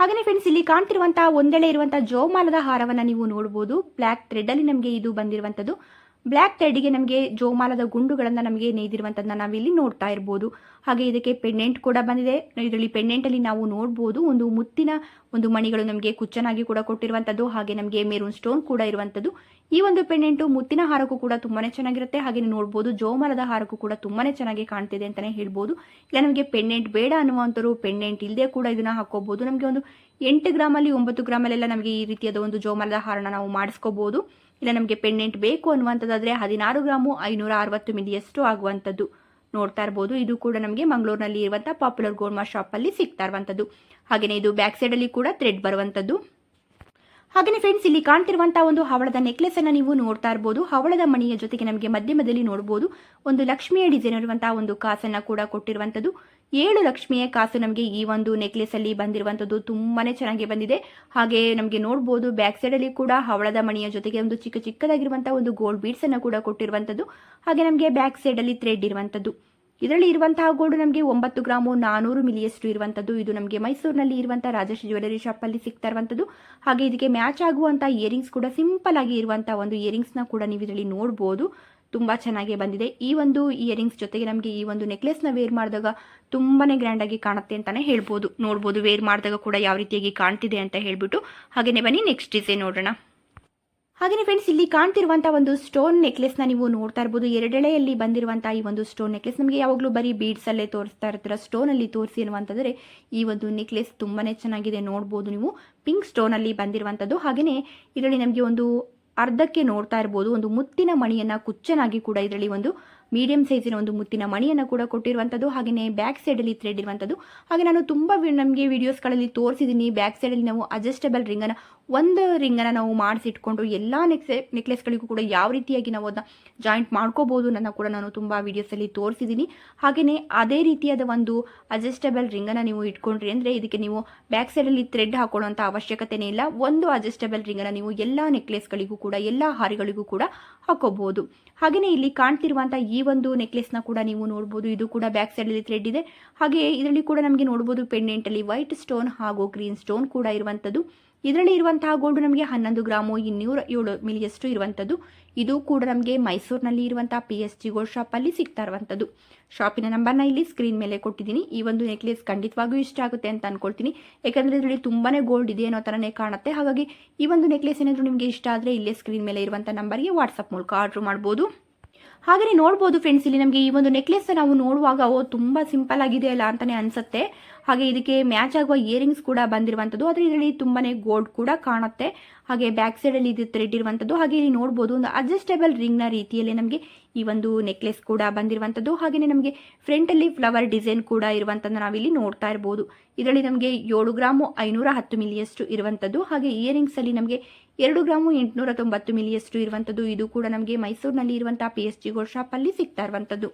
ಹಾಗೆಯೇ ಫ್ರೆಂಡ್ಸ್ ಇಲ್ಲಿ ಕಾಣ್ತಿರುವಂತಹ ಒಂದೆಳೆ ಇರುವಂತಹ ಜೋಮಾಲದ ಹಾರವನ್ನು ನೀವು ನೋಡ್ಬೋದು. ಬ್ಲ್ಯಾಕ್ ಥ್ರೆಡ್ಡಲ್ಲಿ ನಮಗೆ ಇದು ಬಂದಿರುವಂಥದ್ದು. ಬ್ಲ್ಯಾಕ್ ಥ್ರೆಡ್ಗೆ ನಮಗೆ ಜೋಮಾಲದ ಗುಂಡುಗಳನ್ನು ನಮಗೆ ನೇಯ್ದಿರುವಂಥದ್ದನ್ನ ನಾವಿಲ್ಲಿ ನೋಡ್ತಾ ಇರ್ಬೋದು. ಹಾಗೆ ಇದಕ್ಕೆ ಪೆಂಡೆಂಟ್ ಕೂಡ ಬಂದಿದೆ. ಇದರಲ್ಲಿ ಪೆಂಡೆಂಟಲ್ಲಿ ನಾವು ನೋಡ್ಬೋದು ಒಂದು ಮುತ್ತಿನ ಒಂದು ಮಣಿಗಳು ನಮಗೆ ಕುಚ್ಚನಾಗಿ ಕೂಡ ಕೊಟ್ಟಿರುವಂಥದ್ದು ಹಾಗೆ ನಮಗೆ ಮೆರೂನ್ ಸ್ಟೋನ್ ಕೂಡ ಇರುವಂಥದ್ದು ಈ ಒಂದು ಪೆಂಡೆಂಟು ಮುತ್ತಿನ ಹಾರಕ್ಕೂ ಕೂಡ ತುಂಬಾನೇ ಚೆನ್ನಾಗಿರುತ್ತೆ. ಹಾಗೆ ನೋಡ್ಬೋದು ಜೋಮಾಲದ ಹಾರಕ್ಕೂ ಕೂಡ ತುಂಬಾನೇ ಚೆನ್ನಾಗಿ ಕಾಣ್ತಿದೆ ಅಂತಾನೆ ಹೇಳ್ಬೋದು. ಇಲ್ಲ, ನಮಗೆ ಪೆಂಡೆಂಟ್ ಬೇಡ ಅನ್ನುವಂಥವ್ರು ಪೆಂಡೆಂಟ್ ಇಲ್ಲದೆ ಕೂಡ ಇದನ್ನ ಹಾಕೋಬಹುದು ನಮಗೆ ಒಂದು ಎಂಟು ಗ್ರಾಮಲ್ಲಿ ಒಂಬತ್ತು ಗ್ರಾಮಲ್ಲೆಲ್ಲ ನಮಗೆ ಈ ರೀತಿಯಾದ ಒಂದು ಜೋಮಾಲದ ಹಾರನ ನಾವು ಮಾಡಿಸ್ಕೋಬಹುದು ಇಲ್ಲ, ನಮಗೆ ಪೆಂಡೆಂಟ್ ಬೇಕು ಅನ್ನುವಂಥದ್ದಾದರೆ ಹದಿನಾರು ಗ್ರಾಮು ಐನೂರ ಅರವತ್ತು ಮಿಲಿಯಷ್ಟು ಆಗುವಂಥದ್ದು. ನೋಡ್ತಾ ಇರ್ಬೋದು, ಇದು ಕೂಡ ನಮಗೆ ಮಂಗಳೂರಿನಲ್ಲಿ ಇರುವಂಥ ಪಾಪ್ಯುಲರ್ ಗೋಲ್ಮಾ ಶಾಪಲ್ಲಿ ಸಿಗ್ತಾ ಇರುವಂಥದ್ದು. ಹಾಗೆಯೇ ಇದು ಬ್ಯಾಕ್ ಸೈಡಲ್ಲಿ ಕೂಡ ಥ್ರೆಡ್ ಬರುವಂಥದ್ದು. ಹಾಗೆಯೇ ಫ್ರೆಂಡ್ಸ್ ಇಲ್ಲಿ ಕಾಣ್ತಿರುವಂತಹ ಒಂದು ಹವಳದ ನೆಕ್ಲೆಸ್ ಅನ್ನ ನೀವು ನೋಡ್ತಾ ಇರಬಹುದು ಹವಳದ ಮಣಿಯ ಜೊತೆಗೆ ನಮಗೆ ಮಧ್ಯಮದಲ್ಲಿ ನೋಡಬಹುದು ಒಂದು ಲಕ್ಷ್ಮಿಯ ಡಿಸೈನ್ ಇರುವಂತಹ ಒಂದು ಕಾಸನ್ನ ಕೂಡ ಕೊಟ್ಟಿರುವಂತದ್ದು. ಏಳು ಲಕ್ಷ್ಮಿಯ ಕಾಸು ನಮಗೆ ಈ ಒಂದು ನೆಕ್ಲೆಸ್ ಅಲ್ಲಿ ಬಂದಿರುವಂತದ್ದು ತುಂಬಾನೇ ಚೆನ್ನಾಗಿ ಬಂದಿದೆ. ಹಾಗೆ ನಮಗೆ ನೋಡಬಹುದು ಬ್ಯಾಕ್ ಸೈಡ್ ಅಲ್ಲಿ ಕೂಡ ಹವಳದ ಮಣಿಯ ಜೊತೆಗೆ ಒಂದು ಚಿಕ್ಕ ಚಿಕ್ಕದಾಗಿರುವಂತಹ ಒಂದು ಗೋಲ್ಡ್ ಬೀಡ್ಸ್ ಅನ್ನ ಕೂಡ ಕೊಟ್ಟಿರುವಂತದ್ದು. ಹಾಗೆ ನಮಗೆ ಬ್ಯಾಕ್ ಸೈಡ್ ಅಲ್ಲಿ ಥ್ರೆಡ್ ಇರುವಂತದ್ದು. ಇದರಲ್ಲಿ ಇರುವಂತಹ ಗೋಲ್ಡ್ ನಮಗೆ ಒಂಬತ್ತು ಗ್ರಾಮು ನಾನೂರು ಮಿಲಿಯಷ್ಟು ಇರುವಂಥದ್ದು ಇದು ನಮಗೆ ಮೈಸೂರಿನಲ್ಲಿ ಇರುವಂತಹ ರಾಜಶ್ರೀ ಜ್ಯುವೆಲರಿ ಶಾಪಲ್ಲಿ ಸಿಗ್ತಾ ಇರುವಂಥದ್ದು ಹಾಗೆ ಇದಕ್ಕೆ ಮ್ಯಾಚ್ ಆಗುವಂಥ ಇಯರಿಂಗ್ಸ್ ಕೂಡ ಸಿಂಪಲ್ ಆಗಿ ಇರುವಂತಹ ಒಂದು ಇಯರಿಂಗ್ಸ್ನ ಕೂಡ ನೀವು ಇದರಲ್ಲಿ ನೋಡ್ಬೋದು. ತುಂಬ ಚೆನ್ನಾಗಿ ಬಂದಿದೆ. ಈ ಒಂದು ಇಯರಿಂಗ್ಸ್ ಜೊತೆಗೆ ನಮಗೆ ಈ ಒಂದು ನೆಕ್ಲೆಸ್ನ ವೇರ್ ಮಾಡಿದಾಗ ತುಂಬಾನೇ ಗ್ರ್ಯಾಂಡ್ ಆಗಿ ಕಾಣುತ್ತೆ ಅಂತಾನೆ ಹೇಳ್ಬೋದು. ನೋಡ್ಬೋದು ವೇರ್ ಮಾಡಿದಾಗ ಕೂಡ ಯಾವ ರೀತಿಯಾಗಿ ಕಾಣ್ತಿದೆ ಅಂತ ಹೇಳ್ಬಿಟ್ಟು. ಹಾಗೆಯೇ ಬನ್ನಿ ನೆಕ್ಸ್ಟ್ ಡಿಸೈನ್ ನೋಡೋಣ. ಹಾಗೆಯೇ ಫ್ರೆಂಡ್ಸ್ ಇಲ್ಲಿ ಕಾಣ್ತಿರುವಂತಹ ಒಂದು ಸ್ಟೋನ್ ನೆಕ್ಲೆಸ್ನ ನೀವು ನೋಡ್ತಾ ಇರಬಹುದು ಎರಡೆಳೆಯಲ್ಲಿ ಬಂದಿರುವಂತಹ ಈ ಒಂದು ಸ್ಟೋನ್ ನೆಕ್ಲೆಸ್ ನಮಗೆ ಯಾವಾಗಲೂ ಬರೀ ಬೀಡ್ಸಲ್ಲೇ ತೋರಿಸ್ತಾ ಇರ್ತಾರೆ. ಸ್ಟೋನ್ ಅಲ್ಲಿ ತೋರಿಸಿ ಅನ್ನುವಂಥದ್ರೆ ಈ ಒಂದು ನೆಕ್ಲೆಸ್ ತುಂಬಾನೇ ಚೆನ್ನಾಗಿದೆ ನೋಡಬಹುದು ನೀವು. ಪಿಂಕ್ ಸ್ಟೋನ್ ಅಲ್ಲಿ ಬಂದಿರುವಂಥದ್ದು ಹಾಗೆಯೇ ಇದರಲ್ಲಿ ನಮಗೆ ಒಂದು ಅರ್ಧಕ್ಕೆ ನೋಡ್ತಾ ಇರಬಹುದು ಒಂದು ಮುತ್ತಿನ ಮಣಿಯನ್ನ ಕುಚ್ಚನಾಗಿ ಕೂಡ ಇದರಲ್ಲಿ ಒಂದು ಮೀಡಿಯಂ ಸೈಜಿನ ಒಂದು ಮುತ್ತಿನ ಮಣಿಯನ್ನು ಕೂಡ ಕೊಟ್ಟಿರುವಂಥದ್ದು ಹಾಗೆಯೇ ಬ್ಯಾಕ್ ಸೈಡಲ್ಲಿ ಥ್ರೆಡ್ ಇರುವಂಥದ್ದು ಹಾಗೆ ನಾನು ತುಂಬ ನಮಗೆ ವೀಡಿಯೋಸ್ಗಳಲ್ಲಿ ತೋರಿಸಿದ್ದೀನಿ ಬ್ಯಾಕ್ ಸೈಡಲ್ಲಿ ನಾವು ಅಡ್ಜಸ್ಟಬಲ್ ರಿಂಗನ್ನು ಒಂದು ರಿಂಗನ್ನು ನಾವು ಮಾಡಿಸಿಟ್ಕೊಂಡು ಎಲ್ಲ ನೆಕ್ಸ್ ನೆಕ್ಲೆಸ್ಗಳಿಗೂ ಕೂಡ ಯಾವ ರೀತಿಯಾಗಿ ನಾವು ಅದನ್ನ ಜಾಯಿಂಟ್ ಮಾಡ್ಕೋಬೋದು ನನ್ನ ಕೂಡ ನಾನು ತುಂಬ ವೀಡಿಯೋಸಲ್ಲಿ ತೋರಿಸಿದ್ದೀನಿ ಹಾಗೆಯೇ ಅದೇ ರೀತಿಯಾದ ಒಂದು ಅಡ್ಜಸ್ಟಬಲ್ ರಿಂಗನ್ನು ನೀವು ಇಟ್ಕೊಂಡ್ರಿ ಅಂದರೆ ಇದಕ್ಕೆ ನೀವು ಬ್ಯಾಕ್ ಸೈಡಲ್ಲಿ ಥ್ರೆಡ್ ಹಾಕೊಳ್ಳುವಂಥ ಅವಶ್ಯಕತೆನೇ ಇಲ್ಲ. ಒಂದು ಅಡ್ಜಸ್ಟಬಲ್ ರಿಂಗನ್ನು ನೀವು ಎಲ್ಲ ನೆಕ್ಲೆಸ್ಗಳಿಗೂ ಕೂಡ, ಎಲ್ಲ ಹಾರಿಗಳಿಗೂ ಕೂಡ ಹಾಕೋಬಹುದು ಹಾಗೆಯೇ ಇಲ್ಲಿ ಕಾಣ್ತಿರುವಂಥ ಈ ಒಂದು ನೆಕ್ಲೆಸ್ನ ಕೂಡ ನೀವು ನೋಡ್ಬೋದು. ಇದು ಕೂಡ ಬ್ಯಾಕ್ ಸೈಡಲ್ಲಿ ಥ್ರೆಡ್ ಇದೆ. ಹಾಗೆ ಇದರಲ್ಲಿ ಕೂಡ ನಮಗೆ ನೋಡ್ಬೋದು ಪೆಂಡೆಂಟಲ್ಲಿ ವೈಟ್ ಸ್ಟೋನ್ ಹಾಗೂ ಗ್ರೀನ್ ಸ್ಟೋನ್ ಕೂಡ ಇರುವಂಥದ್ದು ಇದರಲ್ಲಿ ಇರುವಂತಹ ಗೋಲ್ಡ್ ನಮಗೆ ಹನ್ನೊಂದು ಗ್ರಾಮು ಇನ್ನೂರ ಏಳು ಮಿಲಿಯಷ್ಟು ಇರುವಂಥದ್ದು ಇದು ಕೂಡ ನಮಗೆ ಮೈಸೂರಿನಲ್ಲಿ ಇರುವಂತಹ ಪಿ ಎಸ್ ಜಿ ಗೋಲ್ಡ್ ಶಾಪಲ್ಲಿ ಸಿಗ್ತಾ ಇರುವಂಥದ್ದು ಶಾಪಿನ ನಂಬರ್ನ ಇಲ್ಲಿ ಸ್ಕ್ರೀನ್ ಮೇಲೆ ಕೊಟ್ಟಿದ್ದೀನಿ. ಈ ಒಂದು ನೆಕ್ಲೆಸ್ ಖಂಡಿತವಾಗಿಯೂ ಇಷ್ಟ ಆಗುತ್ತೆ ಅಂತ ಅನ್ಕೊಳ್ತೀನಿ. ಯಾಕಂದರೆ ಇದರಲ್ಲಿ ತುಂಬಾ ಗೋಲ್ಡ್ ಇದೆ ಅನ್ನೋ ಥರನೇ ಕಾಣುತ್ತೆ. ಹಾಗಾಗಿ ಈ ಒಂದು ನೆಕ್ಲೆಸ್ ಏನಾದರೂ ನಿಮಗೆ ಇಷ್ಟ ಆದರೆ ಇಲ್ಲೇ ಸ್ಕ್ರೀನ್ ಮೇಲೆ ಇರುವಂಥ ನಂಬರ್ಗೆ ವಾಟ್ಸಪ್ ಮೂಲಕ ಆರ್ಡ್ರ್ ಮಾಡ್ಬೋದು. ಹಾಗೆಯೇ ನೋಡ್ಬೋದು ಫ್ರೆಂಡ್ಸ್ ಇಲ್ಲಿ ನಮಗೆ ಈ ಒಂದು ನೆಕ್ಲೆಸ್ ನಾವು ನೋಡುವಾಗ, ಓ, ತುಂಬ ಸಿಂಪಲ್ ಆಗಿದೆ ಅಲ್ಲ ಅಂತಾನೆ ಅನಿಸುತ್ತೆ. ಹಾಗೆ ಇದಕ್ಕೆ ಮ್ಯಾಚ್ ಆಗುವ ಇಯರಿಂಗ್ಸ್ ಕೂಡ ಬಂದಿರುವಂಥದ್ದು ಆದರೆ ಇದರಲ್ಲಿ ತುಂಬಾನೇ ಗೋಲ್ಡ್ ಕೂಡ ಕಾಣುತ್ತೆ. ಹಾಗೆ ಬ್ಯಾಕ್ ಸೈಡಲ್ಲಿ ಇದು ಥ್ರೆಡ್ ಇರುವಂಥದ್ದು ಹಾಗೆ ಇಲ್ಲಿ ನೋಡ್ಬೋದು ಒಂದು ಅಡ್ಜಸ್ಟೇಬಲ್ ರಿಂಗ್ನ ರೀತಿಯಲ್ಲಿ ನಮಗೆ ಈ ಒಂದು ನೆಕ್ಲೆಸ್ ಕೂಡ ಬಂದಿರುವಂಥದ್ದು ಹಾಗೆಯೇ ನಮಗೆ ಫ್ರಂಟಲ್ಲಿ ಫ್ಲವರ್ ಡಿಸೈನ್ ಕೂಡ ಇರುವಂಥದ್ದು ನಾವಿಲ್ಲಿ ನೋಡ್ತಾ ಇರ್ಬೋದು. ಇದರಲ್ಲಿ ನಮಗೆ ಏಳು ಗ್ರಾಮು ಐನೂರ ಹತ್ತು ಮಿಲಿಯಷ್ಟು ಇರುವಂಥದ್ದು ಹಾಗೆ ಇಯರಿಂಗ್ಸಲ್ಲಿ ನಮಗೆ ಎರಡು ಗ್ರಾಮು ಎಂಟುನೂರ ತೊಂಬತ್ತು ಮಿಲಿಯಷ್ಟು ಇರುವಂಥದ್ದು ಇದು ಕೂಡ ನಮಗೆ ಮೈಸೂರಿನಲ್ಲಿ ಇರುವಂಥ ಪಿ ಎಸ್ ಜಿ ಗೋಲ್ಡ್ ಶಾಪಲ್ಲಿ ಸಿಗ್ತಾ ಇರುವಂಥದ್ದು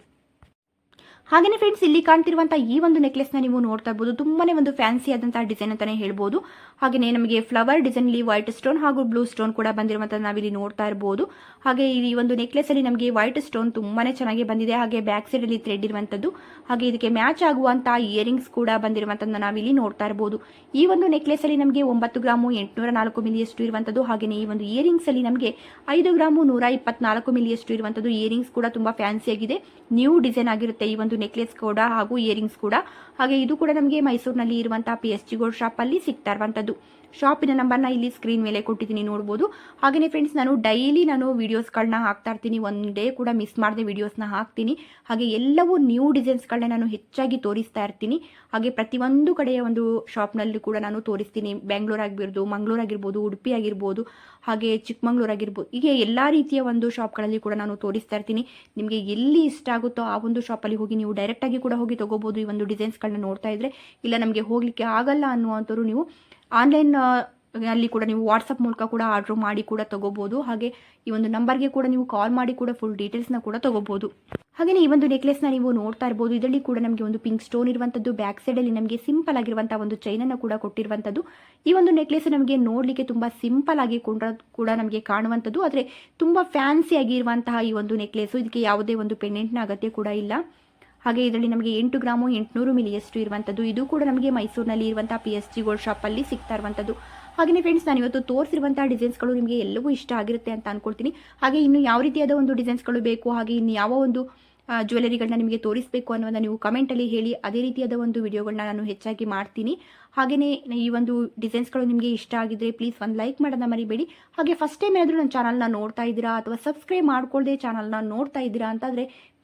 ಹಾಗೆಯೇ ಫ್ರೆಂಡ್ಸ್ ಇಲ್ಲಿ ಕಾಣ್ತಿರುವಂತಹ ಈ ಒಂದು ನೆಕ್ಲೆಸ್ನ ನೀವು ನೋಡ್ತಾ ಇರ್ಬೋದು. ತುಂಬಾನೇ ಒಂದು ಫ್ಯಾನ್ಸಿ ಆದಂತಹ ಡಿಸೈನ್ ಅಂತಾನೆ ಹೇಳ್ಬೋದು. ಹಾಗೆಯೇ ನಮಗೆ ಫ್ಲವರ್ ಡಿಸೈನ್ ಅಲ್ಲಿ ವೈಟ್ ಸ್ಟೋನ್ ಹಾಗೂ ಬ್ಲೂ ಸ್ಟೋನ್ ಕೂಡ ಬಂದಿರುವಂತಹ ನಾವಿಲ್ಲಿ ನೋಡ್ತಾ ಇರಬಹುದು ಹಾಗೆ ಈ ಒಂದು ನೆಕ್ಲೆಸ್ ಅಲ್ಲಿ ನಮಗೆ ವೈಟ್ ಸ್ಟೋನ್ ತುಂಬಾನೇ ಚೆನ್ನಾಗಿ ಬಂದಿದೆ. ಹಾಗೆ ಬ್ಯಾಕ್ ಸೈಡ್ ಅಲ್ಲಿ ಥ್ರೆಡ್ ಇರುವಂತದ್ದು. ಹಾಗೆ ಇದಕ್ಕೆ ಮ್ಯಾಚ್ ಆಗುವಂತಹ ಇಯರಿಂಗ್ಸ್ ಕೂಡ ಬಂದಿರುವಂತದ್ದು ನಾವಿಲ್ಲಿ ನೋಡ್ತಾ ಇರಬಹುದು ಈ ಒಂದು ನೆಕ್ಲೆಸ್ ಅಲ್ಲಿ ನಮಗೆ ಒಂಬತ್ತು ಗ್ರಾಮು ಎಂಟುನೂರ ನಾಲ್ಕು ಮಿಲಿಯಷ್ಟು ಇರುವಂತದ್ದು. ಹಾಗೆಯೇ ಈ ಒಂದು ಇಯರಿಂಗ್ಸ್ ಅಲ್ಲಿ ನಮಗೆ ಐದು ಗ್ರಾಮು ನೂರ ಇಪ್ಪತ್ನಾಲ್ಕು ಮಿಲಿಯಷ್ಟು ಇರುವಂತದ್ದು. ಇಯರಿಂಗ್ಸ್ ಕೂಡ ತುಂಬಾ ಫ್ಯಾನ್ಸಿ ಆಗಿದೆ. ನ್ಯೂ ಡಿಸೈನ್ ಆಗಿರುತ್ತೆ ಈ ಒಂದು ನೆಕ್ಲೆಸ್ ಕೂಡ ಹಾಗೂ ಇಯರಿಂಗ್ಸ್ ಕೂಡ. ಹಾಗೆ ಇದು ಕೂಡ ನಮಗೆ ಮೈಸೂರಿನಲ್ಲಿ ಇರುವಂತಹ ಪಿ ಎಸ್ ಜಿ ಗೋಲ್ಡ್ ಅಲ್ಲಿ ಸಿಗ್ತಾ ಇರುವಂಥದ್ದು ಶಾಪಿನ ನಂಬರ್ನ ಇಲ್ಲಿ ಸ್ಕ್ರೀನ್ ಮೇಲೆ ಕೊಟ್ಟಿದ್ದೀನಿ, ನೋಡ್ಬೋದು. ಹಾಗೆಯೇ ಫ್ರೆಂಡ್ಸ್ ನಾನು ಡೈಲಿ ನಾನು ವೀಡಿಯೋಸ್ಗಳನ್ನ ಹಾಕ್ತಾ ಇರ್ತೀನಿ. ಒನ್ ಡೇ ಕೂಡ ಮಿಸ್ ಮಾಡದೆ ವೀಡಿಯೋಸ್ನ ಹಾಕ್ತೀನಿ. ಹಾಗೆ ಎಲ್ಲವೂ ನ್ಯೂ ಡಿಸೈನ್ಸ್ಗಳನ್ನ ನಾನು ಹೆಚ್ಚಾಗಿ ತೋರಿಸ್ತಾ ಇರ್ತೀನಿ. ಹಾಗೆ ಪ್ರತಿಯೊಂದು ಕಡೆಯ ಒಂದು ಶಾಪ್ನಲ್ಲಿ ಕೂಡ ನಾನು ತೋರಿಸ್ತೀನಿ. ಬೆಂಗಳೂರು ಆಗಿರ್ಬೋದು ಮಂಗಳೂರು ಆಗಿರ್ಬೋದು ಉಡುಪಿ ಆಗಿರ್ಬೋದು, ಹಾಗೆ ಚಿಕ್ಕಮಂಗ್ಳೂರು ಆಗಿರ್ಬೋದು. ಹೀಗೆ ಎಲ್ಲ ರೀತಿಯ ಒಂದು ಶಾಪ್ಗಳಲ್ಲಿ ಕೂಡ ನಾನು ತೋರಿಸ್ತಾ ಇರ್ತೀನಿ. ನಿಮಗೆ ಎಲ್ಲಿ ಇಷ್ಟ ಆಗುತ್ತೋ ಆ ಒಂದು ಶಾಪಲ್ಲಿ ಹೋಗಿ ನೀವು ಡೈರೆಕ್ಟಾಗಿ ಕೂಡ ಹೋಗಿ ತೊಗೋಬೋದು ಈ ಒಂದು ಡಿಸೈನ್ಸ್ಗಳನ್ನ ನೋಡ್ತಾ ಇದ್ರೆ. ಇಲ್ಲ ನಮಗೆ ಹೋಗಲಿಕ್ಕೆ ಆಗಲ್ಲ ಅನ್ನುವಂಥವ್ರು ನೀವು ಆನ್ಲೈನ್ ಅಲ್ಲಿ ಕೂಡ ನೀವು ವಾಟ್ಸಪ್ ಮೂಲಕ ಕೂಡ ಆರ್ಡ್ರ್ ಮಾಡಿ ಕೂಡ ತಗೋಬೋದು. ಹಾಗೆ ಈ ಒಂದು ನಂಬರ್ಗೆ ಕೂಡ ನೀವು ಕಾಲ್ ಮಾಡಿ ಕೂಡ ಫುಲ್ ಡೀಟೇಲ್ಸ್ನ ಕೂಡ ತಗೋಬೋದು. ಹಾಗೆಯೇ ಈ ಒಂದು ನೆಕ್ಲೆಸ್ನ ನೀವು ನೋಡ್ತಾ ಇರ್ಬೋದು. ಇದರಲ್ಲಿ ಕೂಡ ನಮಗೆ ಒಂದು ಪಿಂಕ್ ಸ್ಟೋನ್ ಇರುವಂಥದ್ದು ಬ್ಯಾಕ್ ಸೈಡಲ್ಲಿ ನಮಗೆ ಸಿಂಪಲ್ ಆಗಿರುವಂಥ ಒಂದು ಚೈನನ್ನು ಕೂಡ ಕೊಟ್ಟಿರುವಂಥದ್ದು ಈ ಒಂದು ನೆಕ್ಲೆಸ್ ನಮಗೆ ನೋಡಲಿಕ್ಕೆ ತುಂಬ ಸಿಂಪಲ್ ಆಗಿ ಕೂಡ ನಮಗೆ ಕಾಣುವಂಥದ್ದು ಆದರೆ ತುಂಬ ಫ್ಯಾನ್ಸಿ ಆಗಿರುವಂತಹ ಈ ಒಂದು ನೆಕ್ಲೆಸು ಇದಕ್ಕೆ ಯಾವುದೇ ಒಂದು ಪೆಂಡೆಂಟ್ನ ಅಗತ್ಯ ಕೂಡ ಇಲ್ಲ. ಹಾಗೆ ಇದರಲ್ಲಿ ನಮಗೆ ಎಂಟು ಗ್ರಾಮು ಎಂಟುನೂರು ಮಿಲಿಯಷ್ಟು ಇರುವಂಥದ್ದು. ಇದು ಕೂಡ ನಮಗೆ ಮೈಸೂರಿನಲ್ಲಿ ಇರುವಂಥ ಪಿ ಎಸ್ ಜಿ ಗೋಲ್ಡ್ ಶಾಪಲ್ಲಿ ಸಿಗ್ತಾ ಇರುವಂಥದ್ದು. ಹಾಗೆಯೇ ಫ್ರೆಂಡ್ಸ್ ನಾನು ಇವತ್ತು ತೋರಿಸಿರುವಂಥ ಡಿಸೈನ್ಸ್ಗಳು ನಿಮಗೆ ಎಲ್ಲವೂ ಇಷ್ಟ ಆಗಿರುತ್ತೆ ಅಂತ ಅಂದ್ಕೊಳ್ತೀನಿ ಹಾಗೆ ಇನ್ನು ಯಾವ ರೀತಿಯಾದ ಒಂದು ಡಿಸೈನ್ಸ್ಗಳು ಬೇಕು, ಹಾಗೆ ಇನ್ನು ಯಾವ ಒಂದು ಜ್ಯುವೆಲರಿಗಳನ್ನ ನಿಮಗೆ ತೋರಿಸಬೇಕು ಅನ್ನೋದನ್ನ ನೀವು ಕಮೆಂಟಲ್ಲಿ ಹೇಳಿ, ಅದೇ ರೀತಿಯಾದ ಒಂದು ವಿಡಿಯೋಗಳನ್ನ ನಾನು ಹೆಚ್ಚಾಗಿ ಮಾಡ್ತೀನಿ. ಹಾಗೆಯೇ ಈ ಒಂದು ಡಿಸೈನ್ಸ್ಗಳು ನಿಮಗೆ ಇಷ್ಟ ಆಗಿದ್ರೆ ಪ್ಲೀಸ್ ಒಂದು ಲೈಕ್ ಮಾಡೋದನ್ನ ಮರಿಬೇಡಿ. ಹಾಗೆ ಫಸ್ಟ್ ಟೈಮ್ ಏನಾದರೂ ನನ್ನ ಚಾನಲ್ನ ನೋಡ್ತಾ ಇದ್ದೀರಾ ಅಥವಾ ಸಬ್ಸ್ಕ್ರೈಬ್ ಮಾಡ್ಕೊಳ್ಳದೆ ಚಾನಲ್ನ ನೋಡ್ತಾ ಇದ್ದೀರಾ ಅಂತಂದರೆ